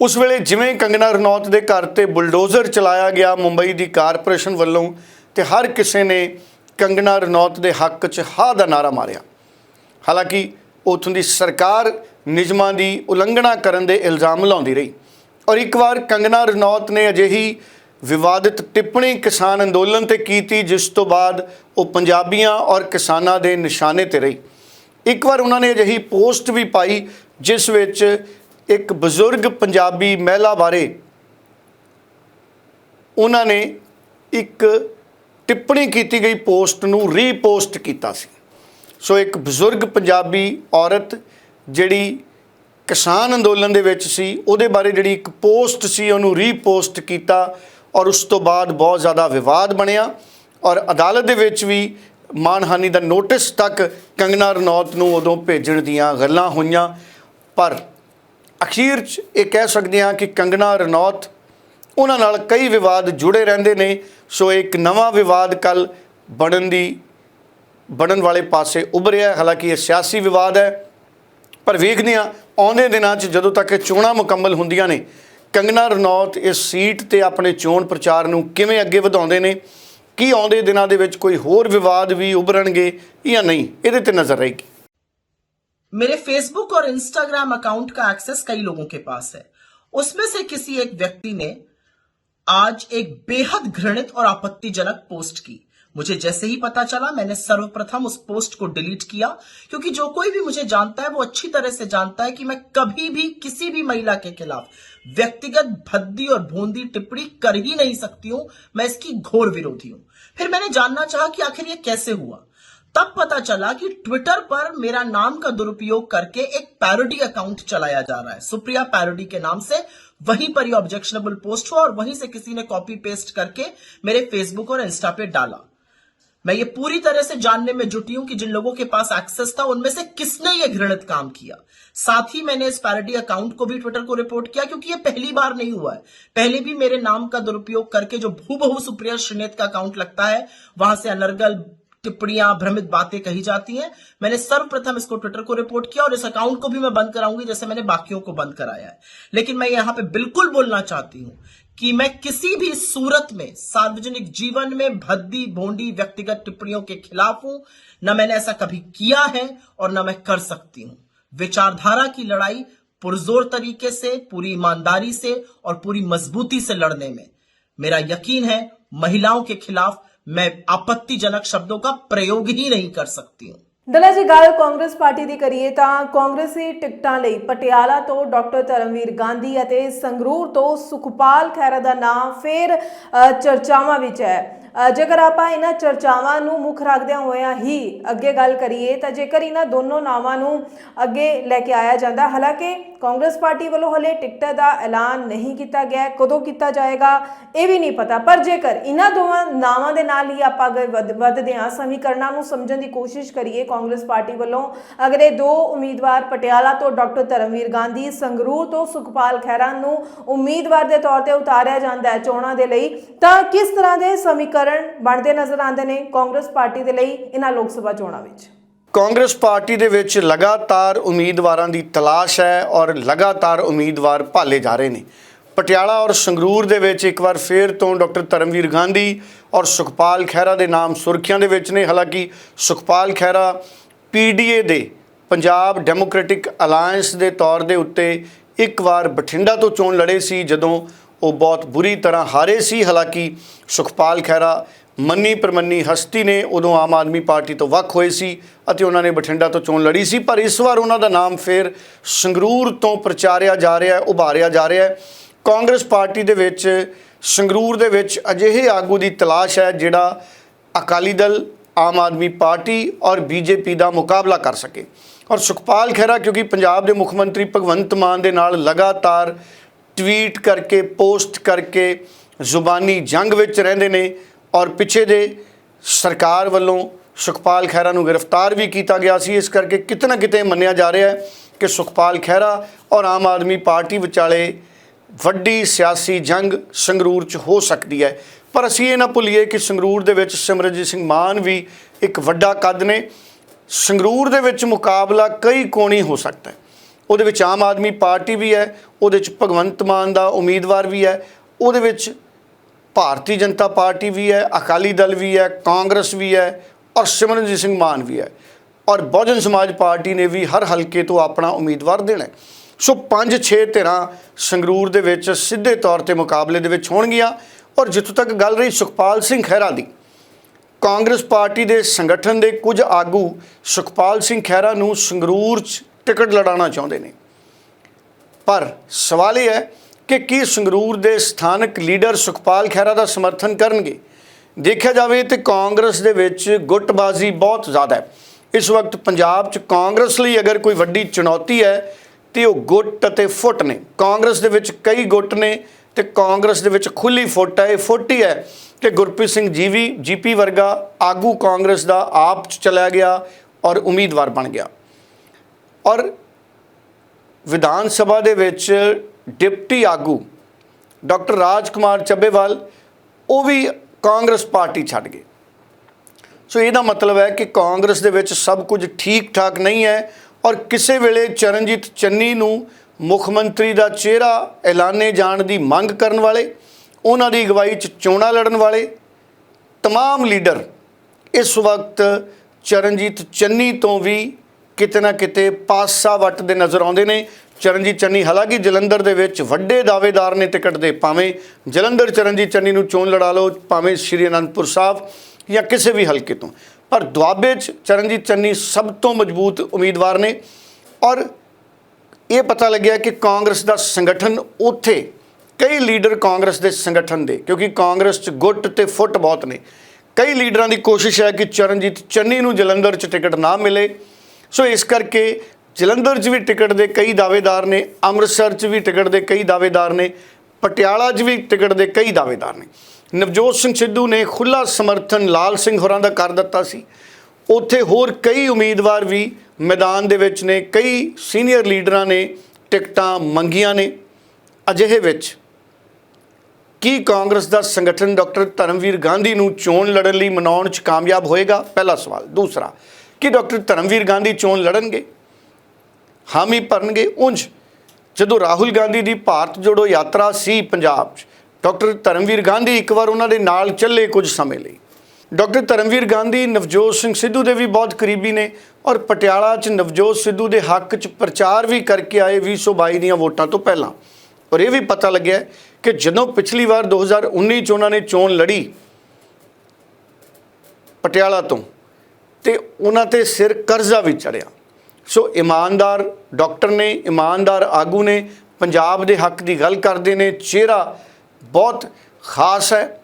ਉਸ ਵੇਲੇ ਜਿਵੇਂ ਕੰਗਨਾ ਰਣੌਤ ਦੇ ਘਰ ਤੇ ਬੁਲਡੋਜ਼ਰ ਚਲਾਇਆ ਗਿਆ ਮੁੰਬਈ ਦੀ ਕਾਰਪੋਰੇਸ਼ਨ ਵੱਲੋਂ ਤੇ ਹਰ ਕਿਸੇ ਨੇ ਕੰਗਨਾ ਰਣੌਤ ਦੇ ਹੱਕ 'ਚ ਹਾਂ ਦਾ ਨਾਰਾ ਮਾਰਿਆ। ਹਾਲਾਂਕਿ ਉਥੋਂ ਦੀ ਸਰਕਾਰ ਨਿਯਮਾਂ ਦੀ ਉਲੰਘਣਾ ਕਰਨ ਦੇ ਇਲਜ਼ਾਮ ਲਾਉਂਦੀ ਰਹੀ। ਔਰ ਇੱਕ ਵਾਰ ਕੰਗਨਾ ਰਣੌਤ ਨੇ ਅਜਿਹੀ ਵਿਵਾਦਿਤ ਟਿੱਪਣੀ ਕਿਸਾਨ ਅੰਦੋਲਨ ਤੇ ਕੀਤੀ, ਜਿਸ ਤੋਂ ਬਾਅਦ ਉਹ ਪੰਜਾਬੀਆਂ ਔਰ ਕਿਸਾਨਾਂ ਦੇ ਨਿਸ਼ਾਨੇ ਤੇ ਰਹੀ। ਇੱਕ ਵਾਰ ਉਹਨਾਂ ਨੇ ਅਜਿਹੀ ਪੋਸਟ ਵੀ ਪਾਈ, ਜਿਸ ਵਿੱਚ ਇੱਕ ਬਜ਼ੁਰਗ ਪੰਜਾਬੀ ਮਹਿਲਾ ਬਾਰੇ ਉਹਨਾਂ ਨੇ ਇੱਕ ਟਿੱਪਣੀ ਕੀਤੀ ਗਈ, ਪੋਸਟ ਨੂੰ ਰੀਪੋਸਟ ਕੀਤਾ ਸੀ। ਸੋ ਇੱਕ ਬਜ਼ੁਰਗ ਪੰਜਾਬੀ ਔਰਤ ਜਿਹੜੀ ਕਿਸਾਨ ਅੰਦੋਲਨ ਦੇ ਵਿੱਚ ਸੀ, ਉਹਦੇ ਬਾਰੇ ਜਿਹੜੀ ਇੱਕ ਪੋਸਟ ਸੀ, ਉਹਨੂੰ ਰੀਪੋਸਟ ਕੀਤਾ ਔਰ ਉਸ ਤੋਂ ਬਾਅਦ ਬਹੁਤ ਜ਼ਿਆਦਾ ਵਿਵਾਦ ਬਣਿਆ ਔਰ ਅਦਾਲਤ ਦੇ ਵਿੱਚ ਵੀ ਮਾਨਹਾਨੀ ਦਾ ਨੋਟਿਸ ਤੱਕ ਕੰਗਨਾ ਰਣੌਤ ਨੂੰ ਉਦੋਂ ਭੇਜਣ ਦੀਆਂ ਗੱਲਾਂ ਹੋਈਆਂ। ਪਰ ਅਖੀਰ 'ਚ ਇਹ ਕਹਿ ਸਕਦੇ ਹਾਂ ਕਿ ਕੰਗਨਾ ਰਣੌਤ ਉਹਨਾਂ ਨਾਲ ਕਈ ਵਿਵਾਦ ਜੁੜੇ ਰਹਿੰਦੇ ਨੇ, ਸੋ ਇੱਕ ਨਵਾਂ ਵਿਵਾਦ ਕੱਲ ਬਣਨ ਦੀ, ਬਣਨ ਵਾਲੇ ਪਾਸੇ ਉਭਰਿਆ ਹਾਲਾਂਕਿ ਇਹ ਸਿਆਸੀ ਵਿਵਾਦ ਹੈ, ਪਰ ਵੇਖਦੇ ਹਾਂ ਆਉਂਦੇ ਦਿਨਾਂ 'ਚ ਜਦੋਂ ਤੱਕ ਇਹ ਚੋਣਾਂ ਮੁਕੰਮਲ ਹੁੰਦੀਆਂ ਨੇ ਕੰਗਨਾ ਰਣੌਤ ਇਸ ਸੀਟ ਤੇ ਆਪਣੇ ਚੋਣ ਪ੍ਰਚਾਰ ਨੂੰ ਕਿਵੇਂ ਅੱਗੇ ਵਧਾਉਂਦੇ ਨੇ ਕੀ ਆਉਂਦੇ ਦਿਨਾਂ ਦੇ ਵਿੱਚ ਕੋਈ ਹੋਰ ਵਿਵਾਦ ਵੀ ਉਭਰਨਗੇ ਜਾਂ ਨਹੀਂ ਇਹਦੇ ਤੇ ਨਜ਼ਰ ਰਹੇਗੀ मेरे फेसबुक और इंस्टाग्राम अकाउंट का एक्सेस कई लोगों के पास है उसमें से किसी एक व्यक्ति ने आज एक बेहद घृणित और आपत्तिजनक पोस्ट की मुझे जैसे ही पता चला, मैंने सर्वप्रथम उस पोस्ट को डिलीट किया, क्योंकि जो कोई भी मुझे जानता है, वो अच्छी तरह से जानता है कि मैं कभी भी किसी भी महिला के खिलाफ व्यक्तिगत भद्दी और भोंदी टिप्पणी कर ही नहीं सकती हूँ, मैं इसकी घोर विरोधी हूँ। फिर मैंने जानना चाहा कि आखिर ये कैसे हुआ। तब पता चला कि ट्विटर पर मेरा नाम का दुरुपयोग करके एक पैरोडी अकाउंट चलाया जा रहा है। सुप्रिया पैरोडी के नाम से वहीं पर ये ऑब्जेक्शनेबल पोस्ट हुआ और वहीं से किसी ने कॉपी पेस्ट करके मेरे फेसबुक और इंस्टा पे डाला। मैं ये पूरी तरह से जानने में जुटी हूँ कि जिन लोगों के पास एक्सेस था, उनमें से किसने ये घृणित काम किया? साथ ही मैंने इस पैरोडी अकाउंट को भी ट्विटर को रिपोर्ट किया क्योंकि ये पहली बार नहीं हुआ है। पहले भी मेरे नाम का दुरुपयोग करके जो भूबहू सुप्रिया श्रीनेत का अकाउंट लगता है, वहाँ से अनर्गल टिप्पणियाँ, भ्रमित बातें कही जाती हैं। मैंने सर्वप्रथम इसको ट्विटर को रिपोर्ट किया और इस अकाउंट को भी मैं बंद कराऊँगी जैसे मैंने बाकियों को बंद कराया है। लेकिन मैं यहाँ पे बिल्कुल बोलना चाहती हूँ कि मैं किसी भी सूरत में, सार्वजनिक जीवन में भद्दी भोंडी व्यक्तिगत टिप्पणियों के खिलाफ हूँ, न मैंने ऐसा कभी किया है और न मैं कर सकती हूँ। विचारधारा की लड़ाई पुरजोर तरीके से, पूरी ईमानदारी से और पूरी मजबूती से लड़ने में। मेरा यकीन है, महिलाओं के खिलाफ मैं आपत्तिजनक शब्दों का प्रयोग ही नहीं कर सकती हूँ। ਦਲਾ ਜੀ, ਗੱਲ ਕਾਂਗਰਸ ਪਾਰਟੀ ਦੀ ਕਰੀਏ ਤਾਂ ਕਾਂਗਰਸੀ ਟਿਕਟਾਂ ਲਈ ਪਟਿਆਲਾ ਤੋਂ ਡਾਕਟਰ ਧਰਮਵੀਰ ਗਾਂਧੀ ਅਤੇ ਸੰਗਰੂਰ ਤੋਂ ਸੁਖਪਾਲ ਖਹਿਰਾ ਦਾ ਨਾਮ ਫੇਰ ਚਰਚਾਵਾਂ ਵਿੱਚ ਹੈ। ਜੇਕਰ ਆਪਾਂ ਇਹਨਾਂ ਚਰਚਾਵਾਂ ਨੂੰ ਮੁੱਖ ਰੱਖਦਿਆਂ ਹੋਇਆਂ ਹੀ ਅੱਗੇ ਗੱਲ ਕਰੀਏ, ਤਾਂ ਜੇਕਰ ਇਹਨਾਂ ਦੋਨੋਂ ਨਾਵਾਂ ਨੂੰ ਅੱਗੇ ਲੈ ਕੇ ਆਇਆ ਜਾਂਦਾ, ਹਾਲਾਂਕਿ ਕਾਂਗਰਸ ਪਾਰਟੀ ਵੱਲੋਂ ਹਲੇ ਟਿਕਟਾਂ ਦਾ ਐਲਾਨ ਨਹੀਂ ਕੀਤਾ ਗਿਆ, ਕਦੋਂ ਕੀਤਾ ਜਾਏਗਾ, ਇਹ ਵੀ ਨਹੀਂ ਪਤਾ। ਪਰ ਜੇਕਰ ਇਹਨਾਂ ਦੋਵਾਂ ਨਾਵਾਂ ਦੇ ਨਾਲ ਹੀ ਆਪਾਂ ਅੱਗੇ ਵਧ- ਵਧਦੇ ਹਾਂ ਸਮੀਕਰਨਾਂ ਨੂੰ ਸਮਝਣ ਦੀ ਕੋਸ਼ਿਸ਼ ਕਰੀਏ, ਕਾਂਗਰਸ ਪਾਰਟੀ ਵੱਲੋਂ, ਅਗਰ ਇਹ ਦੋ ਉਮੀਦਵਾਰ ਪਟਿਆਲਾ ਤੋਂ ਡਾਕਟਰ ਧਰਮਵੀਰ ਗਾਂਧੀ, ਸੰਗਰੂਰ ਤੋਂ ਸੁਖਪਾਲ ਖਹਿਰਾ ਨੂੰ ਉਮੀਦਵਾਰ ਦੇ ਤੌਰ ਤੇ ਉਤਾਰਿਆ ਜਾਂਦਾ ਹੈ ਚੋਣਾਂ ਦੇ ਲਈ, ਤਾਂ ਕਿਸ ਤਰ੍ਹਾਂ ਦੇ ਸਮੀਕਰਨ ਬਣਦੇ ਨਜ਼ਰ ਆਉਂਦੇ ਨੇ ਕਾਂਗਰਸ ਪਾਰਟੀ ਦੇ ਲਈ ਇਹਨਾਂ ਲੋਕ ਸਭਾ ਚੋਣਾਂ ਵਿੱਚ। ਕਾਂਗਰਸ ਪਾਰਟੀ ਦੇ ਵਿੱਚ ਲਗਾਤਾਰ ਉਮੀਦਵਾਰਾਂ ਦੀ ਤਲਾਸ਼ ਹੈ ਔਰ ਲਗਾਤਾਰ ਉਮੀਦਵਾਰ ਭਾਲੇ ਜਾ ਰਹੇ ਨੇ। ਪਟਿਆਲਾ ਔਰ ਸੰਗਰੂਰ ਦੇ ਵਿੱਚ ਇੱਕ ਵਾਰ ਫੇਰ ਤੋਂ ਡਾਕਟਰ ਧਰਮਵੀਰ ਗਾਂਧੀ ਔਰ ਸੁਖਪਾਲ ਖਹਿਰਾ ਦੇ ਨਾਮ ਸੁਰਖੀਆਂ ਦੇ ਵਿੱਚ ਨੇ। ਹਾਲਾਂਕਿ ਸੁਖਪਾਲ ਖਹਿਰਾ ਪੀਡੀਏ ਦੇ ਪੰਜਾਬ ਡੈਮੋਕ੍ਰੈਟਿਕ ਅਲਾਈਅੰਸ ਦੇ ਤੌਰ ਦੇ ਉੱਤੇ ਇੱਕ ਵਾਰ ਬਠਿੰਡਾ ਤੋਂ ਚੋਣ ਲੜੇ ਸੀ ਜਦੋਂ ਉਹ ਬਹੁਤ ਬੁਰੀ ਤਰ੍ਹਾਂ ਹਾਰੇ ਸੀ। ਹਾਲਾਂਕਿ ਸੁਖਪਾਲ ਖਹਿਰਾ ਮੰਨੀ ਪ੍ਰਮੰਨੀ ਹਸਤੀ ਨੇ ਉਦੋਂ ਆਮ ਆਦਮੀ ਪਾਰਟੀ ਤੋਂ ਵੱਖ ਹੋਏ ਸੀ ਅਤੇ ਉਹਨਾਂ ਨੇ ਬਠਿੰਡਾ ਤੋਂ ਚੋਣ ਲੜੀ ਸੀ, ਪਰ ਇਸ ਵਾਰ ਉਹਨਾਂ ਦਾ ਨਾਮ ਫੇਰ ਸੰਗਰੂਰ ਤੋਂ ਪ੍ਰਚਾਰਿਆ ਜਾ ਰਿਹਾ ਹੈ, ਉਭਾਰਿਆ ਜਾ ਰਿਹਾ ਹੈ। ਕਾਂਗਰਸ ਪਾਰਟੀ ਦੇ ਵਿੱਚ, ਸੰਗਰੂਰ ਦੇ ਵਿੱਚ ਅਜਿਹੇ ਆਗੂ ਦੀ ਤਲਾਸ਼ ਹੈ ਜਿਹੜਾ ਅਕਾਲੀ ਦਲ, ਆਮ ਆਦਮੀ ਪਾਰਟੀ ਔਰ ਬੀਜੇਪੀ ਦਾ ਮੁਕਾਬਲਾ ਕਰ ਸਕੇ। ਔਰ ਸੁਖਪਾਲ ਖਹਿਰਾ ਕਿਉਂਕਿ ਪੰਜਾਬ ਦੇ ਮੁੱਖ ਮੰਤਰੀ ਭਗਵੰਤ ਮਾਨ ਦੇ ਨਾਲ ਲਗਾਤਾਰ ਟਵੀਟ ਕਰਕੇ, ਪੋਸਟ ਕਰਕੇ ਜ਼ੁਬਾਨੀ ਜੰਗ ਵਿੱਚ ਰਹਿੰਦੇ ਨੇ ਔਰ ਪਿੱਛੇ ਦੇ ਸਰਕਾਰ ਵੱਲੋਂ ਸੁਖਪਾਲ ਖਹਿਰਾ ਨੂੰ ਗ੍ਰਿਫਤਾਰ ਵੀ ਕੀਤਾ ਗਿਆ ਸੀ। ਇਸ ਕਰਕੇ ਕਿਤੇ ਨਾ ਕਿਤੇ ਮੰਨਿਆ ਜਾ ਰਿਹਾ ਹੈ ਕਿ ਸੁਖਪਾਲ ਖਹਿਰਾ ਔਰ ਆਮ ਆਦਮੀ ਪਾਰਟੀ ਵਿਚਾਲੇ ਵੱਡੀ ਸਿਆਸੀ ਜੰਗ ਸੰਗਰੂਰ 'ਚ ਹੋ ਸਕਦੀ ਹੈ। ਪਰ ਅਸੀਂ ਇਹ ਨਾ ਭੁੱਲੀਏ ਕਿ ਸੰਗਰੂਰ ਦੇ ਵਿੱਚ ਸਿਮਰਨਜੀਤ ਸਿੰਘ ਮਾਨ ਵੀ ਇੱਕ ਵੱਡਾ ਕੱਦ ਨੇ। ਸੰਗਰੂਰ ਦੇ ਵਿੱਚ ਮੁਕਾਬਲਾ ਕਈ ਕੋਣੀ ਹੋ ਸਕਦਾ ਹੈ। ਉਹਦੇ ਵਿੱਚ ਆਮ ਆਦਮੀ ਪਾਰਟੀ ਵੀ ਹੈ, ਉਹਦੇ ਵਿੱਚ ਭਗਵੰਤ ਮਾਨ ਦਾ ਉਮੀਦਵਾਰ ਵੀ ਹੈ, ਉਹਦੇ ਵਿੱਚ ਭਾਰਤੀ ਜਨਤਾ ਪਾਰਟੀ ਵੀ ਹੈ, ਅਕਾਲੀ ਦਲ ਵੀ ਹੈ, ਕਾਂਗਰਸ ਵੀ ਹੈ ਔਰ ਸਿਮਰਨਜੀਤ ਸਿੰਘ ਮਾਨ ਵੀ ਹੈ। ਔਰ ਬਹੁਜਨ ਸਮਾਜ ਪਾਰਟੀ ਨੇ ਵੀ ਹਰ ਹਲਕੇ ਤੋਂ ਆਪਣਾ ਉਮੀਦਵਾਰ ਦੇਣਾ ਸੋ 5-6 ਧਿਰਾਂ ਸੰਗਰੂਰ ਦੇ ਵਿੱਚ ਸਿੱਧੇ ਤੌਰ ਤੇ ਮੁਕਾਬਲੇ ਦੇ ਵਿੱਚ ਹੋਣਗੀਆਂ ਔਰ ਜਿੱਥੋਂ ਤੱਕ ਗੱਲ ਰਹੀ ਸੁਖਪਾਲ ਸਿੰਘ ਖਹਿਰਾ ਦੀ, ਕਾਂਗਰਸ ਪਾਰਟੀ ਦੇ ਸੰਗਠਨ ਦੇ ਕੁਝ ਆਗੂ ਸੁਖਪਾਲ ਸਿੰਘ ਖਹਿਰਾ ਨੂੰ ਸੰਗਰੂਰ 'ਚ ਟਿਕਟ ਲੜਾਉਣਾ ਚਾਹੁੰਦੇ ਨੇ। ਪਰ ਸਵਾਲ ਇਹ ਹੈ ਕਿ ਕੀ ਸੰਗਰੂਰ ਦੇ ਸਥਾਨਕ ਲੀਡਰ ਸੁਖਪਾਲ ਖਹਿਰਾ ਦਾ ਸਮਰਥਨ ਕਰਨਗੇ? ਦੇਖਿਆ ਜਾਵੇ ਤੇ ਕਾਂਗਰਸ ਦੇ ਵਿੱਚ ਗੁੱਟਬਾਜ਼ੀ ਬਹੁਤ ਜ਼ਿਆਦਾ ਹੈ। ਇਸ ਵਕਤ ਪੰਜਾਬ 'ਚ ਕਾਂਗਰਸ ਲਈ ਅਗਰ ਕੋਈ ਵੱਡੀ ਚੁਣੌਤੀ ਹੈ, ਤੇ ਉਹ ਗੁੱਟ ਅਤੇ ਫੁੱਟ ਨੇ। ਕਾਂਗਰਸ ਦੇ ਵਿੱਚ ਕਈ ਗੁੱਟ ਨੇ ਤੇ ਕਾਂਗਰਸ ਦੇ ਵਿੱਚ ਖੁੱਲੀ ਫੁੱਟ ਹੈ। ਇਹ ਫੁੱਟ ਹੀ ਹੈ ਕਿ ਗੁਰਪ੍ਰੀਤ ਸਿੰਘ ਜੀਵੀ, ਜੀਪੀ ਵਰਗਾ ਆਗੂ ਕਾਂਗਰਸ ਦਾ ਆਪ 'ਚ ਚਲਾ ਗਿਆ ਔਰ ਉਮੀਦਵਾਰ ਬਣ ਗਿਆ। ਔਰ ਵਿਧਾਨ ਸਭਾ ਦੇ ਵਿੱਚ ਡਿਪਟੀ ਆਗੂ ਡਾਕਟਰ ਰਾਜਕੁਮਾਰ ਚੱਬੇਵਾਲ ਉਹ ਵੀ ਕਾਂਗਰਸ ਪਾਰਟੀ ਛੱਡ ਗਏ ਸੋ ਇਹਦਾ ਮਤਲਬ ਹੈ ਕਿ ਕਾਂਗਰਸ ਦੇ ਵਿੱਚ ਸਭ ਕੁਝ ਠੀਕ ਠਾਕ ਨਹੀਂ ਹੈ ਔਰ ਕਿਸੇ ਵੇਲੇ ਚਰਨਜੀਤ ਚੰਨੀ ਨੂੰ ਮੁੱਖ ਮੰਤਰੀ ਦਾ ਚਿਹਰਾ ਐਲਾਨੇ ਜਾਣ ਦੀ ਮੰਗ ਕਰਨ ਵਾਲੇ ਉਹਨਾਂ ਦੀ ਅਗਵਾਈ 'ਚ ਚੋਣਾਂ ਲੜਨ ਵਾਲੇ तमाम ਲੀਡਰ ਇਸ ਵਕਤ ਚਰਨਜੀਤ ਚੰਨੀ ਤੋਂ ਵੀ ਕਿਤੇ ਨਾ ਕਿਤੇ ਪਾਸਾ ਵੱਟਦੇ ਨਜ਼ਰ ਆਉਂਦੇ ਨੇ। ਚਰਨਜੀਤ ਚੰਨੀ ਹਾਲਾਂਕਿ ਜਲੰਧਰ ਦੇ ਵਿੱਚ ਵੱਡੇ ਦਾਅਵੇਦਾਰ ਨੇ ਟਿਕਟ ਦੇ, ਭਾਵੇਂ ਜਲੰਧਰ ਚਰਨਜੀਤ ਚੰਨੀ ਨੂੰ ਚੋਣ ਲੜਾ ਲਓ, ਭਾਵੇਂ ਸ਼੍ਰੀ ਅਨੰਦਪੁਰ ਸਾਹਿਬ ਜਾਂ ਕਿਸੇ ਵੀ ਹਲਕੇ ਤੋਂ। ਪਰ ਦੁਆਬੇ 'ਚ ਚਰਨਜੀਤ ਚੰਨੀ ਸਭ ਤੋਂ ਮਜ਼ਬੂਤ ਉਮੀਦਵਾਰ ਨੇ ਔਰ ਇਹ ਪਤਾ ਲੱਗਿਆ ਕਿ ਕਾਂਗਰਸ ਦਾ ਸੰਗਠਨ ਉੱਥੇ ਕਈ ਲੀਡਰ ਕਾਂਗਰਸ ਦੇ ਸੰਗਠਨ ਦੇ, ਕਿਉਂਕਿ ਕਾਂਗਰਸ 'ਚ ਗੁੱਟ ਤੇ ਫੁੱਟ ਬਹੁਤ ਨੇ। ਕਈ ਲੀਡਰਾਂ ਦੀ ਕੋਸ਼ਿਸ਼ ਹੈ ਕਿ ਚਰਨਜੀਤ ਚੰਨੀ ਨੂੰ ਜਲੰਧਰ 'ਚ ਟਿਕਟ ਨਾ ਮਿਲੇ। ਸੋ ਇਸ ਕਰਕੇ ਜਲੰਧਰ 'ਚ ਵੀ ਟਿਕਟ ਦੇ ਕਈ ਦਾਅਵੇਦਾਰ ਨੇ, ਅੰਮ੍ਰਿਤਸਰ 'ਚ ਵੀ ਟਿਕਟ ਦੇ ਕਈ ਦਾਅਵੇਦਾਰ ਨੇ, ਪਟਿਆਲਾ 'ਚ ਵੀ ਟਿਕਟ ਦੇ ਕਈ ਦਾਅਵੇਦਾਰ ਨੇ। ਨਵਜੋਤ ਸਿੰਘ ਸਿੱਧੂ ਨੇ ਖੁੱਲਾ ਸਮਰਥਨ ਲਾਲ ਸਿੰਘ ਹੋਰਾਂ ਦਾ ਕਰ ਦਿੱਤਾ ਸੀ। ਉੱਥੇ ਹੋਰ ਕਈ ਉਮੀਦਵਾਰ ਵੀ ਮੈਦਾਨ ਦੇ ਵਿੱਚ ਨੇ, ਕਈ ਸੀਨੀਅਰ ਲੀਡਰਾਂ ਨੇ ਟਿਕਟਾਂ ਮੰਗੀਆਂ ਨੇ। ਅਜਿਹੇ ਵਿੱਚ ਕੀ ਕਾਂਗਰਸ ਦਾ ਸੰਗਠਨ ਡਾਕਟਰ ਧਰਮਵੀਰ ਗਾਂਧੀ ਨੂੰ ਚੋਣ ਲੜਨ ਲਈ ਮਨਾਉਣ 'ਚ ਕਾਮਯਾਬ ਹੋਏਗਾ? ਪਹਿਲਾ ਸਵਾਲ। ਦੂਸਰਾ ਕਿ ਡਾਕਟਰ ਧਰਮਵੀਰ ਗਾਂਧੀ ਚੋਣ ਲੜਨਗੇ? ਹਾਮੀ ਭਰਨਗੇ? ਉਂਝ ਜਦੋਂ ਰਾਹੁਲ ਗਾਂਧੀ ਦੀ ਭਾਰਤ ਜੋੜੋ ਯਾਤਰਾ ਸੀ ਪੰਜਾਬ 'ਚ, ਡਾਕਟਰ ਧਰਮਵੀਰ ਗਾਂਧੀ ਇੱਕ ਵਾਰ ਉਹਨਾਂ ਦੇ ਨਾਲ ਚੱਲੇ ਕੁਝ ਸਮੇਂ ਲਈ। ਡਾਕਟਰ ਧਰਮਵੀਰ ਗਾਂਧੀ, ਨਵਜੋਤ ਸਿੰਘ ਸਿੱਧੂ ਦੇ ਵੀ ਬਹੁਤ ਕਰੀਬੀ ਨੇ ਔਰ ਪਟਿਆਲਾ 'ਚ ਨਵਜੋਤ ਸਿੱਧੂ ਦੇ ਹੱਕ 'ਚ ਪ੍ਰਚਾਰ ਵੀ ਕਰਕੇ ਆਏ 2022 ਦੀਆਂ ਵੋਟਾਂ ਤੋਂ ਪਹਿਲਾਂ। ਔਰ ਇਹ ਵੀ ਪਤਾ ਲੱਗਿਆ ਕਿ ਜਦੋਂ ਪਿਛਲੀ ਵਾਰ 2019 ਚ ਉਹਨਾਂ ਨੇ ਚੋਣ ਲੜੀ ਪਟਿਆਲਾ ਤੋਂ ਤੇ ਉਹਨਾਂ ਤੇ ਸਿਰ ਕਰਜ਼ਾ ਵੀ ਚੜਿਆ ਸੋ ਇਮਾਨਦਾਰ ਡਾਕਟਰ ਨੇ, ਇਮਾਨਦਾਰ ਆਗੂ ਨੇ, ਪੰਜਾਬ ਦੇ ਹੱਕ ਦੀ ਗੱਲ ਕਰਦੇ ਨੇ, ਚਿਹਰਾ ਬਹੁਤ ਖਾਸ ਹੈ,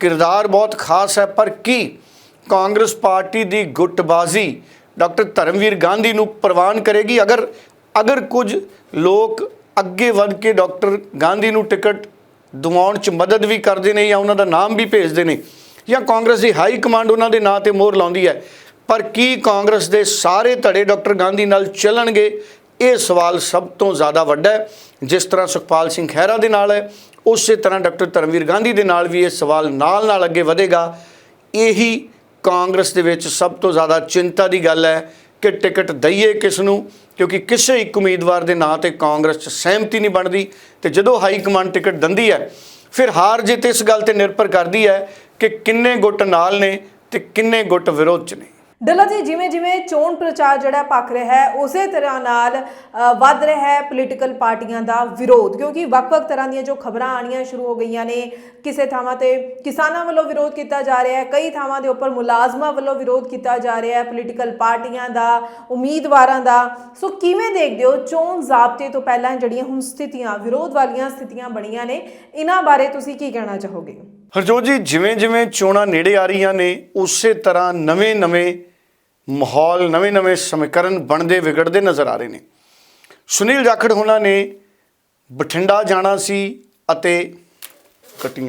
ਕਿਰਦਾਰ ਬਹੁਤ ਖਾਸ ਹੈ, ਪਰ ਕੀ ਕਾਂਗਰਸ ਪਾਰਟੀ ਦੀ ਗੁੱਟਬਾਜ਼ੀ ਡਾਕਟਰ ਧਰਮਵੀਰ ਗਾਂਧੀ ਨੂੰ ਪ੍ਰਵਾਨ ਕਰੇਗੀ? ਅਗਰ ਅਗਰ ਕੁਝ ਲੋਕ ਅੱਗੇ ਵੱਧ ਕੇ ਡਾਕਟਰ ਗਾਂਧੀ ਨੂੰ ਟਿਕਟ ਦਿਵਾਉਣ 'ਚ ਮਦਦ ਵੀ ਕਰਦੇ ਨੇ ਜਾਂ ਉਹਨਾਂ ਦਾ ਨਾਮ ਵੀ ਭੇਜਦੇ ਨੇ, ਜਾਂ ਕਾਂਗਰਸ ਦੀ ਹਾਈ ਕਮਾਂਡ ਉਹਨਾਂ ਦੇ ਨਾਂ ਤੇ ਮੋਹਰ ਲਾਉਂਦੀ ਹੈ ਪਰ ਕੀ ਕਾਂਗਰਸ ਦੇ ਸਾਰੇ ਧੜੇ ਡਾਕਟਰ ਗਾਂਧੀ ਨਾਲ ਚੱਲਣਗੇ? ਇਹ ਸਵਾਲ ਸਭ ਤੋਂ ਜ਼ਿਆਦਾ ਵੱਡਾ ਹੈ। ਜਿਸ ਤਰ੍ਹਾਂ ਸੁਖਪਾਲ ਸਿੰਘ ਖਹਿਰਾ ਦੇ ਨਾਲ ਹੈ, ਉਸੇ ਤਰ੍ਹਾਂ ਡਾਕਟਰ ਧਰਮਵੀਰ ਗਾਂਧੀ ਦੇ ਨਾਲ ਵੀ ਇਹ ਸਵਾਲ ਨਾਲ-ਨਾਲ ਅੱਗੇ ਵਧੇਗਾ। ਇਹੀ ਕਾਂਗਰਸ ਦੇ ਵਿੱਚ ਸਭ ਤੋਂ ਜ਼ਿਆਦਾ ਚਿੰਤਾ ਦੀ ਗੱਲ ਹੈ ਕਿ ਟਿਕਟ ਦਈਏ ਕਿਸ ਨੂੰ, ਕਿਉਂਕਿ ਕਿਸੇ ਇੱਕ ਉਮੀਦਵਾਰ ਦੇ ਨਾਂ ਤੇ ਕਾਂਗਰਸ 'ਚ ਸਹਿਮਤੀ ਨਹੀਂ ਬਣਦੀ ਤੇ ਜਦੋਂ ਹਾਈ ਕਮਾਂਡ ਟਿਕਟ ਦਿੰਦੀ ਹੈ, ਫਿਰ ਹਾਰ ਜਿੱਤ ਇਸ ਗੱਲ ਤੇ ਨਿਰਭਰ ਕਰਦੀ ਹੈ ਕਿ ਕਿੰਨੇ ਗੁੱਟ ਨਾਲ ਨੇ ਤੇ ਕਿੰਨੇ ਗੁੱਟ ਵਿਰੋਧ 'ਚ ਨੇ। ਡੱਲਾ ਜੀ, ਜਿਵੇਂ ਜਿਵੇਂ ਚੋਣ ਪ੍ਰਚਾਰ ਜਿਹੜਾ ਭਖ ਰਿਹਾ ਹੈ, ਉਸੇ ਤਰ੍ਹਾਂ ਨਾਲ ਵੱਧ ਰਿਹਾ ਹੈ ਪੋਲੀਟੀਕਲ ਪਾਰਟੀਆਂ ਦਾ ਵਿਰੋਧ, ਕਿਉਂਕਿ ਵੱਖ-ਵੱਖ ਤਰ੍ਹਾਂ ਦੀਆਂ ਜੋ ਖਬਰਾਂ ਆਣੀਆਂ ਸ਼ੁਰੂ ਹੋ ਗਈਆਂ ਨੇ, ਕਿਸੇ ਥਾਵਾਂ ਤੇ ਕਿਸਾਨਾਂ ਵੱਲੋਂ ਵਿਰੋਧ ਕੀਤਾ ਜਾ ਰਿਹਾ ਹੈ, ਕਈ ਥਾਵਾਂ ਦੇ ਉੱਪਰ ਮੁਲਾਜ਼ਮਾਂ ਵੱਲੋਂ ਵਿਰੋਧ ਕੀਤਾ ਜਾ ਰਿਹਾ ਹੈ ਪੋਲੀਟੀਕਲ ਪਾਰਟੀਆਂ ਦਾ, ਉਮੀਦਵਾਰਾਂ ਦਾ। ਸੋ ਕਿਵੇਂ ਦੇਖਦੇ ਹੋ ਚੋਣ ਜ਼ਾਬਤੇ ਤੋਂ ਪਹਿਲਾਂ ਜਿਹੜੀਆਂ ਹੁਣ ਸਥਿਤੀਆਂ, ਵਿਰੋਧ ਵਾਲੀਆਂ ਸਥਿਤੀਆਂ ਬਣੀਆਂ ਨੇ, ਇਹਨਾਂ ਬਾਰੇ ਤੁਸੀਂ ਕੀ ਕਹਿਣਾ ਚਾਹੋਗੇ? ਹਰਜੋਤ ਜੀ, ਜਿਵੇਂ ਜਿਵੇਂ ਚੋਣਾਂ ਨੇੜੇ ਆ ਰਹੀਆਂ ਨੇ, ਉਸੇ ਤਰ੍ਹਾਂ ਨਵੇਂ-ਨਵੇਂ ਮਾਹੌਲ ਨਵੇਂ-ਨਵੇਂ ਸਮੀਕਰਨ ਬਣਦੇ ਵਿਗੜਦੇ ਨਜ਼ਰ ਆ ਰਹੇ ਨੇ। ਸੁਨੀਲ ਜਾਖੜ ਹੋਣਾ ਨੇ ਬਠਿੰਡਾ ਜਾਣਾ ਸੀ ਅਤੇ ਕੱਟੀ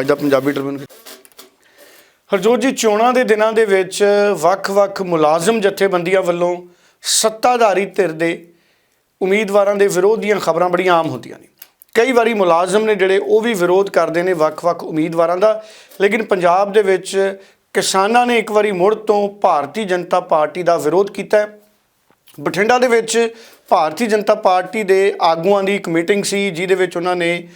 ਅੱਜ ਦਾ ਪੰਜਾਬੀ ਟ੍ਰਿਬਿਊਨ ਹਰਜੋਤ ਜੀ, ਚੋਣਾਂ ਦੇ ਦਿਨਾਂ ਦੇ ਵਿੱਚ ਵੱਖ-ਵੱਖ ਮੁਲਾਜ਼ਮ ਜਥੇਬੰਦੀਆਂ ਵੱਲੋਂ ਸੱਤਾਧਾਰੀ ਧਿਰ ਦੇ ਉਮੀਦਵਾਰਾਂ ਦੇ ਵਿਰੋਧ ਦੀਆਂ ਖਬਰਾਂ ਬੜੀਆਂ ਆਮ ਹੁੰਦੀਆਂ ਨੇ। ਕਈ ਵਾਰੀ ਮੁਲਾਜ਼ਮ ਨੇ ਜਿਹੜੇ ਉਹ ਵੀ ਵਿਰੋਧ ਕਰਦੇ ਨੇ ਵੱਖ-ਵੱਖ ਉਮੀਦਵਾਰਾਂ ਦਾ, ਲੇਕਿਨ ਪੰਜਾਬ ਦੇ ਵਿੱਚ ਕਿਸਾਨਾਂ ਨੇ ਇੱਕ ਵਾਰੀ ਮੁੜ ਤੋਂ ਭਾਰਤੀ ਜਨਤਾ ਪਾਰਟੀ ਦਾ ਵਿਰੋਧ ਕੀਤਾ ਬਠਿੰਡਾ ਦੇ ਵਿੱਚ ਭਾਰਤੀ ਜਨਤਾ ਪਾਰਟੀ ਦੇ ਆਗੂਆਂ ਦੀ ਇੱਕ ਮੀਟਿੰਗ ਸੀ, ਜਿਹਦੇ ਵਿੱਚ ਉਹਨਾਂ ਨੇ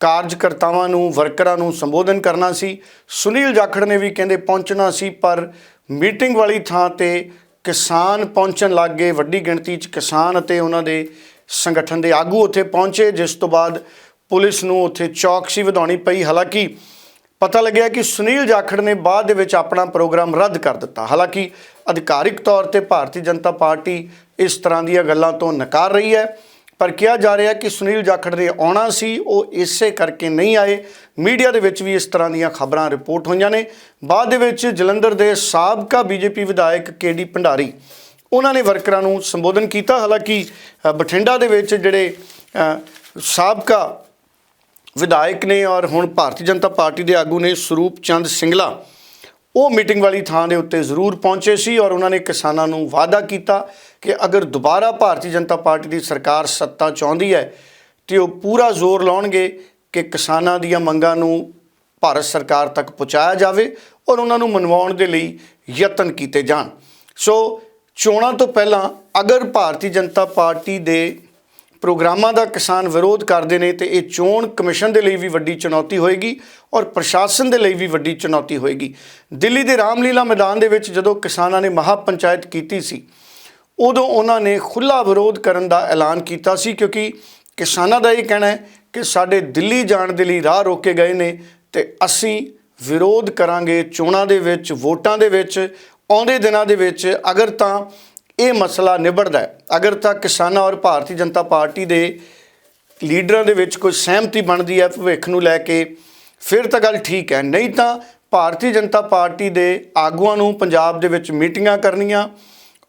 ਕਾਰਜਕਰਤਾਵਾਂ ਨੂੰ, ਵਰਕਰਾਂ ਨੂੰ ਸੰਬੋਧਨ ਕਰਨਾ ਸੀ। ਸੁਨੀਲ ਜਾਖੜ ਨੇ ਵੀ ਕਹਿੰਦੇ ਪਹੁੰਚਣਾ ਸੀ, ਪਰ ਮੀਟਿੰਗ ਵਾਲੀ ਥਾਂ ਤੇ ਕਿਸਾਨ ਪਹੁੰਚਣ ਲੱਗ ਗਏ। ਵੱਡੀ ਗਿਣਤੀ 'ਚ ਕਿਸਾਨ ਅਤੇ ਉਹਨਾਂ ਦੇ ਸੰਗਠਨ ਦੇ ਆਗੂ ਉੱਥੇ ਪਹੁੰਚੇ, ਜਿਸ ਤੋਂ ਬਾਅਦ ਪੁਲਿਸ ਨੂੰ ਉੱਥੇ ਚੌਕਸੀ ਵਧਾਉਣੀ ਪਈ। ਹਾਲਾਂਕਿ ਪਤਾ ਲੱਗਿਆ ਕਿ ਸੁਨੀਲ ਜਾਖੜ ਨੇ ਬਾਅਦ ਦੇ ਵਿੱਚ ਆਪਣਾ ਪ੍ਰੋਗਰਾਮ ਰੱਦ ਕਰ ਦਿੱਤਾ। ਹਾਲਾਂਕਿ ਅਧਿਕਾਰਿਕ ਤੌਰ ਤੇ ਭਾਰਤੀ ਜਨਤਾ ਪਾਰਟੀ ਇਸ ਤਰ੍ਹਾਂ ਦੀਆਂ ਗੱਲਾਂ ਤੋਂ ਨਕਾਰ ਰਹੀ ਹੈ। ਪਰ ਕਿਹਾ ਜਾ ਰਿਹਾ ਕਿ ਸੁਨੀਲ ਜਾਖੜ ਨੇ ਆਉਣਾ ਸੀ, ਉਹ ਇਸੇ ਕਰਕੇ ਨਹੀਂ ਆਏ। ਮੀਡੀਆ ਦੇ ਵਿੱਚ ਵੀ ਇਸ ਤਰ੍ਹਾਂ ਦੀਆਂ ਖਬਰਾਂ ਰਿਪੋਰਟ ਹੋਈਆਂ ਨੇ। ਬਾਅਦ ਦੇ ਵਿੱਚ ਜਲੰਧਰ ਦੇ ਸਾਬਕਾ ਬੀਜੇਪੀ ਵਿਧਾਇਕ ਕੇਡੀ ਭੰਡਾਰੀ, ਉਹਨਾਂ ਨੇ ਵਰਕਰਾਂ ਨੂੰ ਸੰਬੋਧਨ ਕੀਤਾ। ਹਾਲਾਂਕਿ ਬਠਿੰਡਾ ਦੇ ਵਿੱਚ ਜਿਹੜੇ ਸਾਬਕਾ ਵਿਧਾਇਕ ਨੇ ਔਰ ਹੁਣ ਭਾਰਤੀ ਜਨਤਾ ਪਾਰਟੀ ਦੇ ਆਗੂ ਨੇ ਸਰੂਪ ਚੰਦ ਸਿੰਗਲਾ, ਉਹ ਮੀਟਿੰਗ ਵਾਲੀ ਥਾਂ ਦੇ ਉੱਤੇ ਜ਼ਰੂਰ ਪਹੁੰਚੇ ਸੀ ਔਰ ਉਹਨਾਂ ਨੇ ਕਿਸਾਨਾਂ ਨੂੰ ਵਾਅਦਾ ਕੀਤਾ ਕਿ ਅਗਰ ਦੁਬਾਰਾ ਭਾਰਤੀ ਜਨਤਾ ਪਾਰਟੀ ਦੀ ਸਰਕਾਰ ਸੱਤਾ ਚਾਹੁੰਦੀ ਹੈ, ਤੇ ਉਹ ਪੂਰਾ ਜ਼ੋਰ ਲਾਉਣਗੇ ਕਿ ਕਿਸਾਨਾਂ ਦੀਆਂ ਮੰਗਾਂ ਨੂੰ ਭਾਰਤ ਸਰਕਾਰ ਤੱਕ ਪਹੁੰਚਾਇਆ ਜਾਵੇ ਔਰ ਉਹਨਾਂ ਨੂੰ ਮਨਵਾਉਣ ਦੇ ਲਈ ਯਤਨ ਕੀਤੇ ਜਾਣ। ਸੋ ਚੋਣਾਂ ਤੋਂ ਪਹਿਲਾਂ ਅਗਰ ਭਾਰਤੀ ਜਨਤਾ ਪਾਰਟੀ ਦੇ ਪ੍ਰੋਗਰਾਮਾਂ ਦਾ ਕਿਸਾਨ ਵਿਰੋਧ ਕਰਦੇ ਨੇ ਤੇ ਇਹ ਚੋਣ ਕਮਿਸ਼ਨ ਦੇ ਲਈ ਵੀ ਵੱਡੀ ਚੁਣੌਤੀ ਹੋਏਗੀ ਔਰ ਪ੍ਰਸ਼ਾਸਨ ਦੇ ਲਈ ਵੀ ਵੱਡੀ ਚੁਣੌਤੀ ਹੋਏਗੀ। ਦਿੱਲੀ ਦੇ ਰਾਮਲੀਲਾ ਮੈਦਾਨ ਦੇ ਵਿੱਚ ਜਦੋਂ ਕਿਸਾਨਾਂ ਨੇ ਮਹਾ ਪੰਚਾਇਤ ਕੀਤੀ ਸੀ, ਉਦੋਂ ਉਹਨਾਂ ਨੇ ਖੁੱਲਾ ਵਿਰੋਧ ਕਰਨ ਦਾ ਐਲਾਨ ਕੀਤਾ ਸੀ ਕਿਉਂਕਿ ਕਿਸਾਨਾਂ ਦਾ ਇਹ ਕਹਿਣਾ ਹੈ ਕਿ ਸਾਡੇ ਦਿੱਲੀ ਜਾਣ ਦੇ ਲਈ ਰਾਹ ਰੋਕੇ ਗਏ ਨੇ ਤੇ ਅਸੀਂ ਵਿਰੋਧ ਕਰਾਂਗੇ ਚੋਣਾਂ ਦੇ ਵਿੱਚ, ਵੋਟਾਂ ਦੇ ਵਿੱਚ, ਆਉਂਦੇ ਦਿਨਾਂ ਦੇ ਵਿੱਚ, ਅਗਰ ਤਾਂ ਇਹ ਮਸਲਾ ਨਿਬੜਦਾ ਹੈ। ਅਗਰ ਤਾਂ ਕਿਸਾਨਾਂ ਔਰ ਭਾਰਤੀ ਜਨਤਾ ਪਾਰਟੀ ਦੇ ਲੀਡਰਾਂ ਦੇ ਵਿੱਚ ਕੋਈ ਸਹਿਮਤੀ ਬਣਦੀ ਹੈ ਭਵਿੱਖ ਨੂੰ ਲੈ ਕੇ, ਫਿਰ ਤਾਂ ਗੱਲ ਠੀਕ ਹੈ। ਨਹੀਂ ਤਾਂ ਭਾਰਤੀ ਜਨਤਾ ਪਾਰਟੀ ਦੇ ਆਗੂਆਂ ਨੂੰ ਪੰਜਾਬ ਦੇ ਵਿੱਚ ਮੀਟਿੰਗਾਂ ਕਰਨੀਆਂ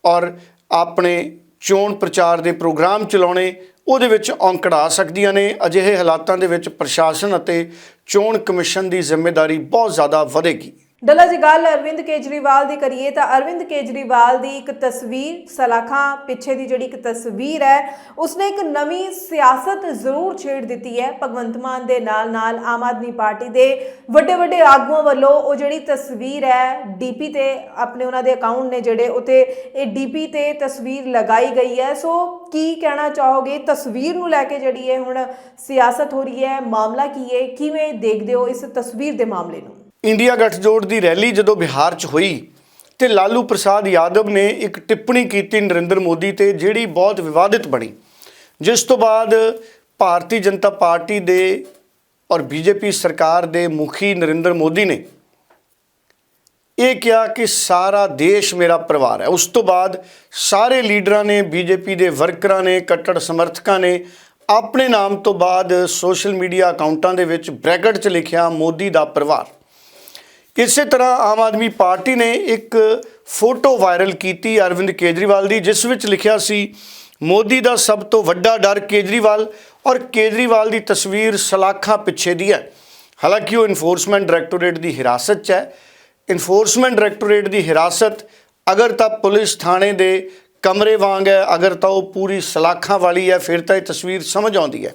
ਔਰ ਆਪਣੇ ਚੋਣ ਪ੍ਰਚਾਰ ਦੇ ਪ੍ਰੋਗਰਾਮ ਚਲਾਉਣੇ, ਉਹਦੇ ਵਿੱਚ ਔਂਕੜ ਆ ਸਕਦੀਆਂ ਨੇ। ਅਜਿਹੇ ਹਾਲਾਤਾਂ ਦੇ ਵਿੱਚ ਪ੍ਰਸ਼ਾਸਨ ਅਤੇ ਚੋਣ ਕਮਿਸ਼ਨ ਦੀ ਜ਼ਿੰਮੇਵਾਰੀ ਬਹੁਤ ਜ਼ਿਆਦਾ ਵਧੇਗੀ। ਡੱਲਾ ਜੀ, ਗੱਲ ਅਰਵਿੰਦ ਕੇਜਰੀਵਾਲ ਦੀ ਕਰੀਏ ਤਾਂ ਅਰਵਿੰਦ ਕੇਜਰੀਵਾਲ ਦੀ ਇੱਕ ਤਸਵੀਰ ਸਲਾਖਾਂ ਪਿੱਛੇ ਦੀ ਜਿਹੜੀ ਇੱਕ ਤਸਵੀਰ ਹੈ, ਉਸਨੇ ਇੱਕ ਨਵੀਂ ਸਿਆਸਤ ਜ਼ਰੂਰ ਛੇੜ ਦਿੱਤੀ ਹੈ। ਭਗਵੰਤ ਮਾਨ ਦੇ ਨਾਲ ਨਾਲ ਆਮ ਆਦਮੀ ਪਾਰਟੀ ਦੇ ਵੱਡੇ ਵੱਡੇ ਆਗੂਆਂ ਵੱਲੋਂ ਉਹ ਜਿਹੜੀ ਤਸਵੀਰ ਹੈ, ਡੀਪੀ ਤੇ ਆਪਣੇ ਉਹਨਾਂ ਦੇ ਅਕਾਊਂਟ ਨੇ ਜਿਹੜੇ ਉਤੇ ਇਹ ਡੀਪੀ ਤੇ ਤਸਵੀਰ ਲਗਾਈ ਗਈ ਹੈ। ਸੋ ਕੀ ਕਹਿਣਾ ਚਾਹੋਗੇ? ਤਸਵੀਰ ਨੂੰ ਲੈ ਕੇ ਜਿਹੜੀ ਹੈ ਹੁਣ ਸਿਆਸਤ ਹੋ ਰਹੀ ਹੈ, ਮਾਮਲਾ ਕੀ ਹੈ? ਕਿਵੇਂ ਦੇਖਦੇ ਹੋ ਇਸ ਤਸਵੀਰ ਦੇ ਮਾਮਲੇ ਨੂੰ? ਇੰਡੀਆ ਗੱਠਜੋੜ ਦੀ ਰੈਲੀ ਜਦੋਂ ਬਿਹਾਰ 'ਚ ਹੋਈ ਤੇ ਲਾਲੂ ਪ੍ਰਸਾਦ ਯਾਦਵ ਨੇ ਇੱਕ ਟਿੱਪਣੀ ਕੀਤੀ ਨਰਿੰਦਰ ਮੋਦੀ ਤੇ ਜਿਹੜੀ ਬਹੁਤ ਵਿਵਾਦਿਤ ਬਣੀ, ਜਿਸ ਤੋਂ ਬਾਅਦ ਭਾਰਤੀ ਜਨਤਾ ਪਾਰਟੀ ਦੇ ਔਰ ਬੀਜੇਪੀ ਸਰਕਾਰ ਦੇ ਮੁਖੀ ਨਰਿੰਦਰ ਮੋਦੀ ਨੇ ਇਹ ਕਿਹਾ ਕਿ ਸਾਰਾ ਦੇਸ਼ ਮੇਰਾ ਪਰਿਵਾਰ ਹੈ। ਉਸ ਤੋਂ ਬਾਅਦ ਸਾਰੇ ਲੀਡਰਾਂ ਨੇ, ਬੀਜੇਪੀ ਦੇ ਵਰਕਰਾਂ ਨੇ, ਕੱਟੜ ਸਮਰਥਕਾਂ ਨੇ ਆਪਣੇ ਨਾਮ ਤੋਂ ਬਾਅਦ ਸੋਸ਼ਲ ਮੀਡੀਆ ਅਕਾਊਂਟਾਂ ਦੇ ਵਿੱਚ ਬ੍ਰੈਕਟ 'ਚ ਲਿਖਿਆ ਮੋਦੀ ਦਾ ਪਰਿਵਾਰ। ਇਸੇ ਤਰ੍ਹਾਂ ਆਮ ਆਦਮੀ ਪਾਰਟੀ ਨੇ ਇੱਕ ਫੋਟੋ ਵਾਇਰਲ ਕੀਤੀ ਅਰਵਿੰਦ ਕੇਜਰੀਵਾਲ ਦੀ, ਜਿਸ ਵਿੱਚ ਲਿਖਿਆ ਸੀ, ਮੋਦੀ ਦਾ ਸਭ ਤੋਂ ਵੱਡਾ ਡਰ ਕੇਜਰੀਵਾਲ ਔਰ ਕੇਜਰੀਵਾਲ ਦੀ ਤਸਵੀਰ ਸਲਾਖਾਂ ਪਿੱਛੇ ਦੀ ਹੈ। ਹਾਲਾਂਕਿ ਉਹ ਇਨਫੋਰਸਮੈਂਟ ਡਾਇਰੈਕਟੋਰੇਟ ਦੀ ਹਿਰਾਸਤ 'ਚ ਹੈ। ਇਨਫੋਰਸਮੈਂਟ ਡਾਇਰੈਕਟੋਰੇਟ ਦੀ ਹਿਰਾਸਤ ਅਗਰ ਤਾਂ ਪੁਲਿਸ ਥਾਣੇ ਦੇ ਕਮਰੇ ਵਾਂਗ ਹੈ, ਅਗਰ ਤਾਂ ਉਹ ਪੂਰੀ ਸਲਾਖਾਂ ਵਾਲੀ ਹੈ, ਫਿਰ ਤਾਂ ਇਹ ਤਸਵੀਰ ਸਮਝ ਆਉਂਦੀ ਹੈ।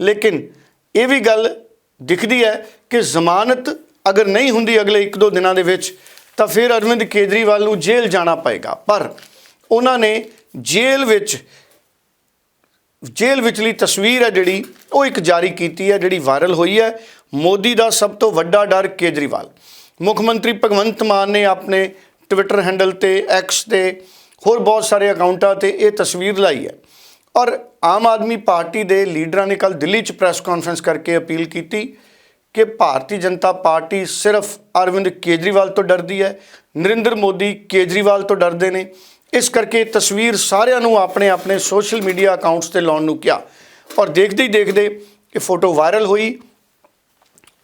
ਲੇਕਿਨ ਇਹ ਵੀ ਗੱਲ ਦਿਖਦੀ ਹੈ ਕਿ ਜ਼ਮਾਨਤ ਅਗਰ ਨਹੀਂ ਹੁੰਦੀ ਅਗਲੇ 1-2 ਦਿਨਾਂ ਦੇ ਵਿੱਚ, ਤਾਂ ਫਿਰ ਅਰਵਿੰਦ ਕੇਜਰੀਵਾਲ ਨੂੰ ਜੇਲ੍ਹ ਜਾਣਾ ਪਏਗਾ। ਪਰ ਉਹਨਾਂ ਨੇ ਜੇਲ੍ਹ ਵਿੱਚ, ਜੇਲ੍ਹ ਵਿਚਲੀ ਤਸਵੀਰ ਹੈ ਜਿਹੜੀ, ਉਹ ਇੱਕ ਜਾਰੀ ਕੀਤੀ ਹੈ, ਜਿਹੜੀ ਵਾਇਰਲ ਹੋਈ ਹੈ। ਮੋਦੀ ਦਾ ਸਭ ਤੋਂ ਵੱਡਾ ਡਰ ਕੇਜਰੀਵਾਲ। ਮੁੱਖ ਮੰਤਰੀ ਭਗਵੰਤ ਮਾਨ ਨੇ ਆਪਣੇ ਟਵਿੱਟਰ ਹੈਂਡਲ ਤੇ ਐਕਸ ਤੇ, ਹੋਰ ਬਹੁਤ ਸਾਰੇ ਅਕਾਊਂਟਾਂ ਤੇ ਇਹ ਤਸਵੀਰ ਲਾਈ ਹੈ। ਔਰ ਆਮ ਆਦਮੀ ਪਾਰਟੀ ਦੇ ਲੀਡਰਾਂ ਨੇ ਕੱਲ ਦਿੱਲੀ 'ਚ ਪ੍ਰੈਸ ਕਾਨਫਰੰਸ ਕਰਕੇ ਅਪੀਲ ਕੀਤੀ ਕਿ ਭਾਰਤੀ ਜਨਤਾ ਪਾਰਟੀ ਸਿਰਫ ਅਰਵਿੰਦ ਕੇਜਰੀਵਾਲ ਤੋਂ ਡਰਦੀ ਹੈ, ਨਰਿੰਦਰ ਮੋਦੀ ਕੇਜਰੀਵਾਲ ਤੋਂ ਡਰਦੇ ਨੇ। ਇਸ ਕਰਕੇ ਇਹ ਤਸਵੀਰ ਸਾਰਿਆਂ ਨੂੰ ਆਪਣੇ ਆਪਣੇ ਸੋਸ਼ਲ ਮੀਡੀਆ ਅਕਾਊਂਟਸ ਤੇ ਲਾਉਣ ਨੂੰ ਕਿਹਾ। ਔਰ ਦੇਖਦੇ ਹੀ ਦੇਖਦੇ ਇਹ ਫੋਟੋ ਵਾਇਰਲ ਹੋਈ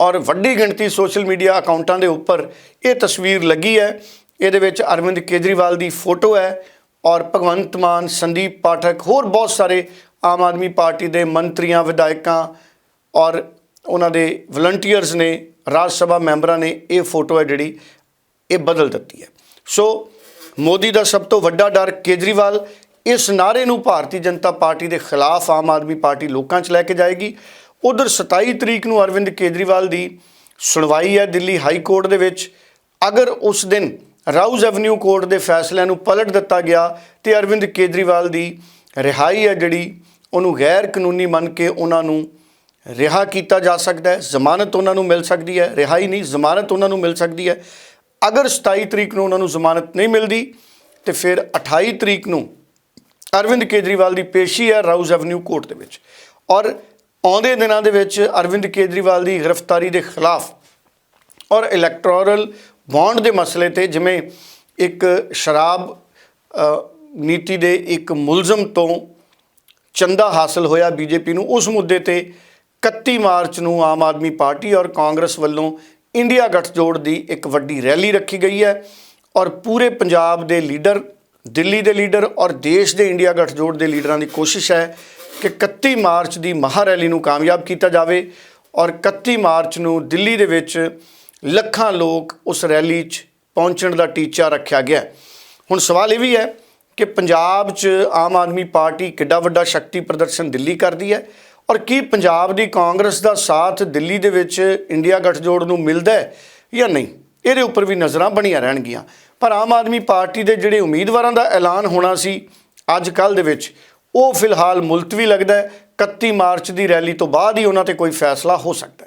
ਔਰ ਵੱਡੀ ਗਿਣਤੀ ਸੋਸ਼ਲ ਮੀਡੀਆ ਅਕਾਊਂਟਾਂ ਦੇ ਉੱਪਰ ਇਹ ਤਸਵੀਰ ਲੱਗੀ ਹੈ। ਇਹਦੇ ਵਿੱਚ ਅਰਵਿੰਦ ਕੇਜਰੀਵਾਲ ਦੀ ਫੋਟੋ ਹੈ ਔਰ ਭਗਵੰਤ ਮਾਨ, ਸੰਦੀਪ ਪਾਠਕ, ਹੋਰ ਬਹੁਤ ਸਾਰੇ ਆਮ ਆਦਮੀ ਪਾਰਟੀ ਦੇ ਮੰਤਰੀਆਂ, ਵਿਧਾਇਕਾਂ ਔਰ ਉਹਨਾਂ ਦੇ ਵਲੰਟੀਅਰਸ ਨੇ, ਰਾਜ ਸਭਾ ਮੈਂਬਰਾਂ ਨੇ ਇਹ ਫੋਟੋ ਹੈ ਜਿਹੜੀ, ਇਹ ਬਦਲ ਦਿੱਤੀ ਹੈ। ਸੋ ਮੋਦੀ ਦਾ ਸਭ ਤੋਂ ਵੱਡਾ ਡਰ ਕੇਜਰੀਵਾਲ, ਇਸ ਨਾਰੇ ਨੂੰ ਭਾਰਤੀ ਜਨਤਾ ਪਾਰਟੀ ਦੇ ਖਿਲਾਫ ਆਮ ਆਦਮੀ ਪਾਰਟੀ ਲੋਕਾਂ 'ਚ ਲੈ ਕੇ ਜਾਏਗੀ। ਉਧਰ 27 ਤਰੀਕ ਨੂੰ ਅਰਵਿੰਦ ਕੇਜਰੀਵਾਲ ਦੀ ਸੁਣਵਾਈ ਹੈ ਦਿੱਲੀ ਹਾਈ ਕੋਰਟ ਦੇ ਵਿੱਚ। ਅਗਰ ਉਸ ਦਿਨ ਰਾਉਜ਼ ਐਵਨਿਊ ਕੋਰਟ ਦੇ ਫੈਸਲਿਆਂ ਨੂੰ ਪਲਟ ਦਿੱਤਾ ਗਿਆ ਤੇ ਅਰਵਿੰਦ ਕੇਜਰੀਵਾਲ ਦੀ ਰਿਹਾਈ ਹੈ ਜਿਹੜੀ, ਉਹਨੂੰ ਗੈਰ ਕਾਨੂੰਨੀ ਮੰਨ ਕੇ ਉਹਨਾਂ ਨੂੰ ਰਿਹਾ ਕੀਤਾ ਜਾ ਸਕਦਾ ਹੈ, ਜ਼ਮਾਨਤ ਉਹਨਾਂ ਨੂੰ ਮਿਲ ਸਕਦੀ ਹੈ ਰਿਹਾਈ ਨਹੀਂ, ਜ਼ਮਾਨਤ ਉਹਨਾਂ ਨੂੰ ਮਿਲ ਸਕਦੀ ਹੈ। ਅਗਰ 27 ਤਰੀਕ ਨੂੰ ਉਹਨਾਂ ਨੂੰ ਜ਼ਮਾਨਤ ਨਹੀਂ ਮਿਲਦੀ, ਤੇ ਫਿਰ 28 ਤਰੀਕ ਨੂੰ ਅਰਵਿੰਦ ਕੇਜਰੀਵਾਲ ਦੀ ਪੇਸ਼ੀ ਹੈ ਰਾਉਜ਼ ਐਵਨਿਊ ਕੋਰਟ ਦੇ ਵਿੱਚ। ਔਰ ਆਉਂਦੇ ਦਿਨਾਂ ਦੇ ਵਿੱਚ ਅਰਵਿੰਦ ਕੇਜਰੀਵਾਲ ਦੀ ਗ੍ਰਿਫਤਾਰੀ ਦੇ ਖਿਲਾਫ ਔਰ ਇਲੈਕਟੋਰਲ ਬੌਂਡ ਦੇ ਮਸਲੇ ਤੇ ਜਿਵੇਂ ਇੱਕ ਸ਼ਰਾਬ ਨੀਤੀ ਦੇ ਇੱਕ ਮੁਲਜ਼ਮ ਤੋਂ ਚੰਦਾ ਹਾਸਲ ਹੋਇਆ ਬੀਜੇਪੀ ਨੂੰ, ਉਸ ਮੁੱਦੇ ਤੇ 31 ਮਾਰਚ ਨੂੰ ਆਮ ਆਦਮੀ ਪਾਰਟੀ ਔਰ ਕਾਂਗਰਸ ਵੱਲੋਂ ਇੰਡੀਆ ਗੱਠਜੋੜ ਦੀ ਇੱਕ ਵੱਡੀ ਰੈਲੀ ਰੱਖੀ ਗਈ ਹੈ ਔਰ ਪੂਰੇ ਪੰਜਾਬ ਦੇ ਲੀਡਰ, ਦਿੱਲੀ ਦੇ ਲੀਡਰ ਔਰ ਦੇਸ਼ ਦੇ ਇੰਡੀਆ ਗੱਠਜੋੜ ਦੇ ਲੀਡਰਾਂ ਦੀ ਕੋਸ਼ਿਸ਼ ਹੈ ਕਿ 31 ਮਾਰਚ ਦੀ ਮਹਾ ਰੈਲੀ ਨੂੰ ਕਾਮਯਾਬ ਕੀਤਾ ਜਾਵੇ ਔਰ 31 ਮਾਰਚ ਨੂੰ ਦਿੱਲੀ ਦੇ ਵਿੱਚ ਲੱਖਾਂ ਲੋਕ ਉਸ ਰੈਲੀ 'ਚ ਪਹੁੰਚਣ ਦਾ ਟੀਚਾ ਰੱਖਿਆ ਗਿਆ। ਹੁਣ ਸਵਾਲ ਇਹ ਵੀ ਹੈ ਕਿ ਪੰਜਾਬ 'ਚ ਆਮ ਆਦਮੀ ਪਾਰਟੀ ਕਿੱਡਾ ਵੱਡਾ ਸ਼ਕਤੀ ਪ੍ਰਦਰਸ਼ਨ ਦਿੱਲੀ ਕਰਦੀ ਹੈ? ਔਰ ਕੀ ਪੰਜਾਬ ਦੀ ਕਾਂਗਰਸ ਦਾ ਸਾਥ ਦਿੱਲੀ ਦੇ ਵਿੱਚ ਇੰਡੀਆ ਗੱਠਜੋੜ ਨੂੰ ਮਿਲਦਾ ਹੈ ਜਾਂ ਨਹੀਂ? ਇਹਦੇ ਉੱਪਰ ਵੀ ਨਜ਼ਰਾਂ ਬਣੀਆਂ ਰਹਿਣਗੀਆਂ। ਪਰ ਆਮ ਆਦਮੀ ਪਾਰਟੀ ਦੇ ਜਿਹੜੇ ਉਮੀਦਵਾਰਾਂ ਦਾ ਐਲਾਨ ਹੋਣਾ ਸੀ ਅੱਜ ਕੱਲ ਦੇ ਵਿੱਚ, ਉਹ ਫਿਲਹਾਲ ਮੁਲਤਵੀ ਲੱਗਦਾ ਹੈ। 31 ਮਾਰਚ ਦੀ ਰੈਲੀ ਤੋਂ ਬਾਅਦ ਹੀ ਉਹਨਾਂ ਤੇ ਕੋਈ ਫੈਸਲਾ ਹੋ ਸਕਦਾ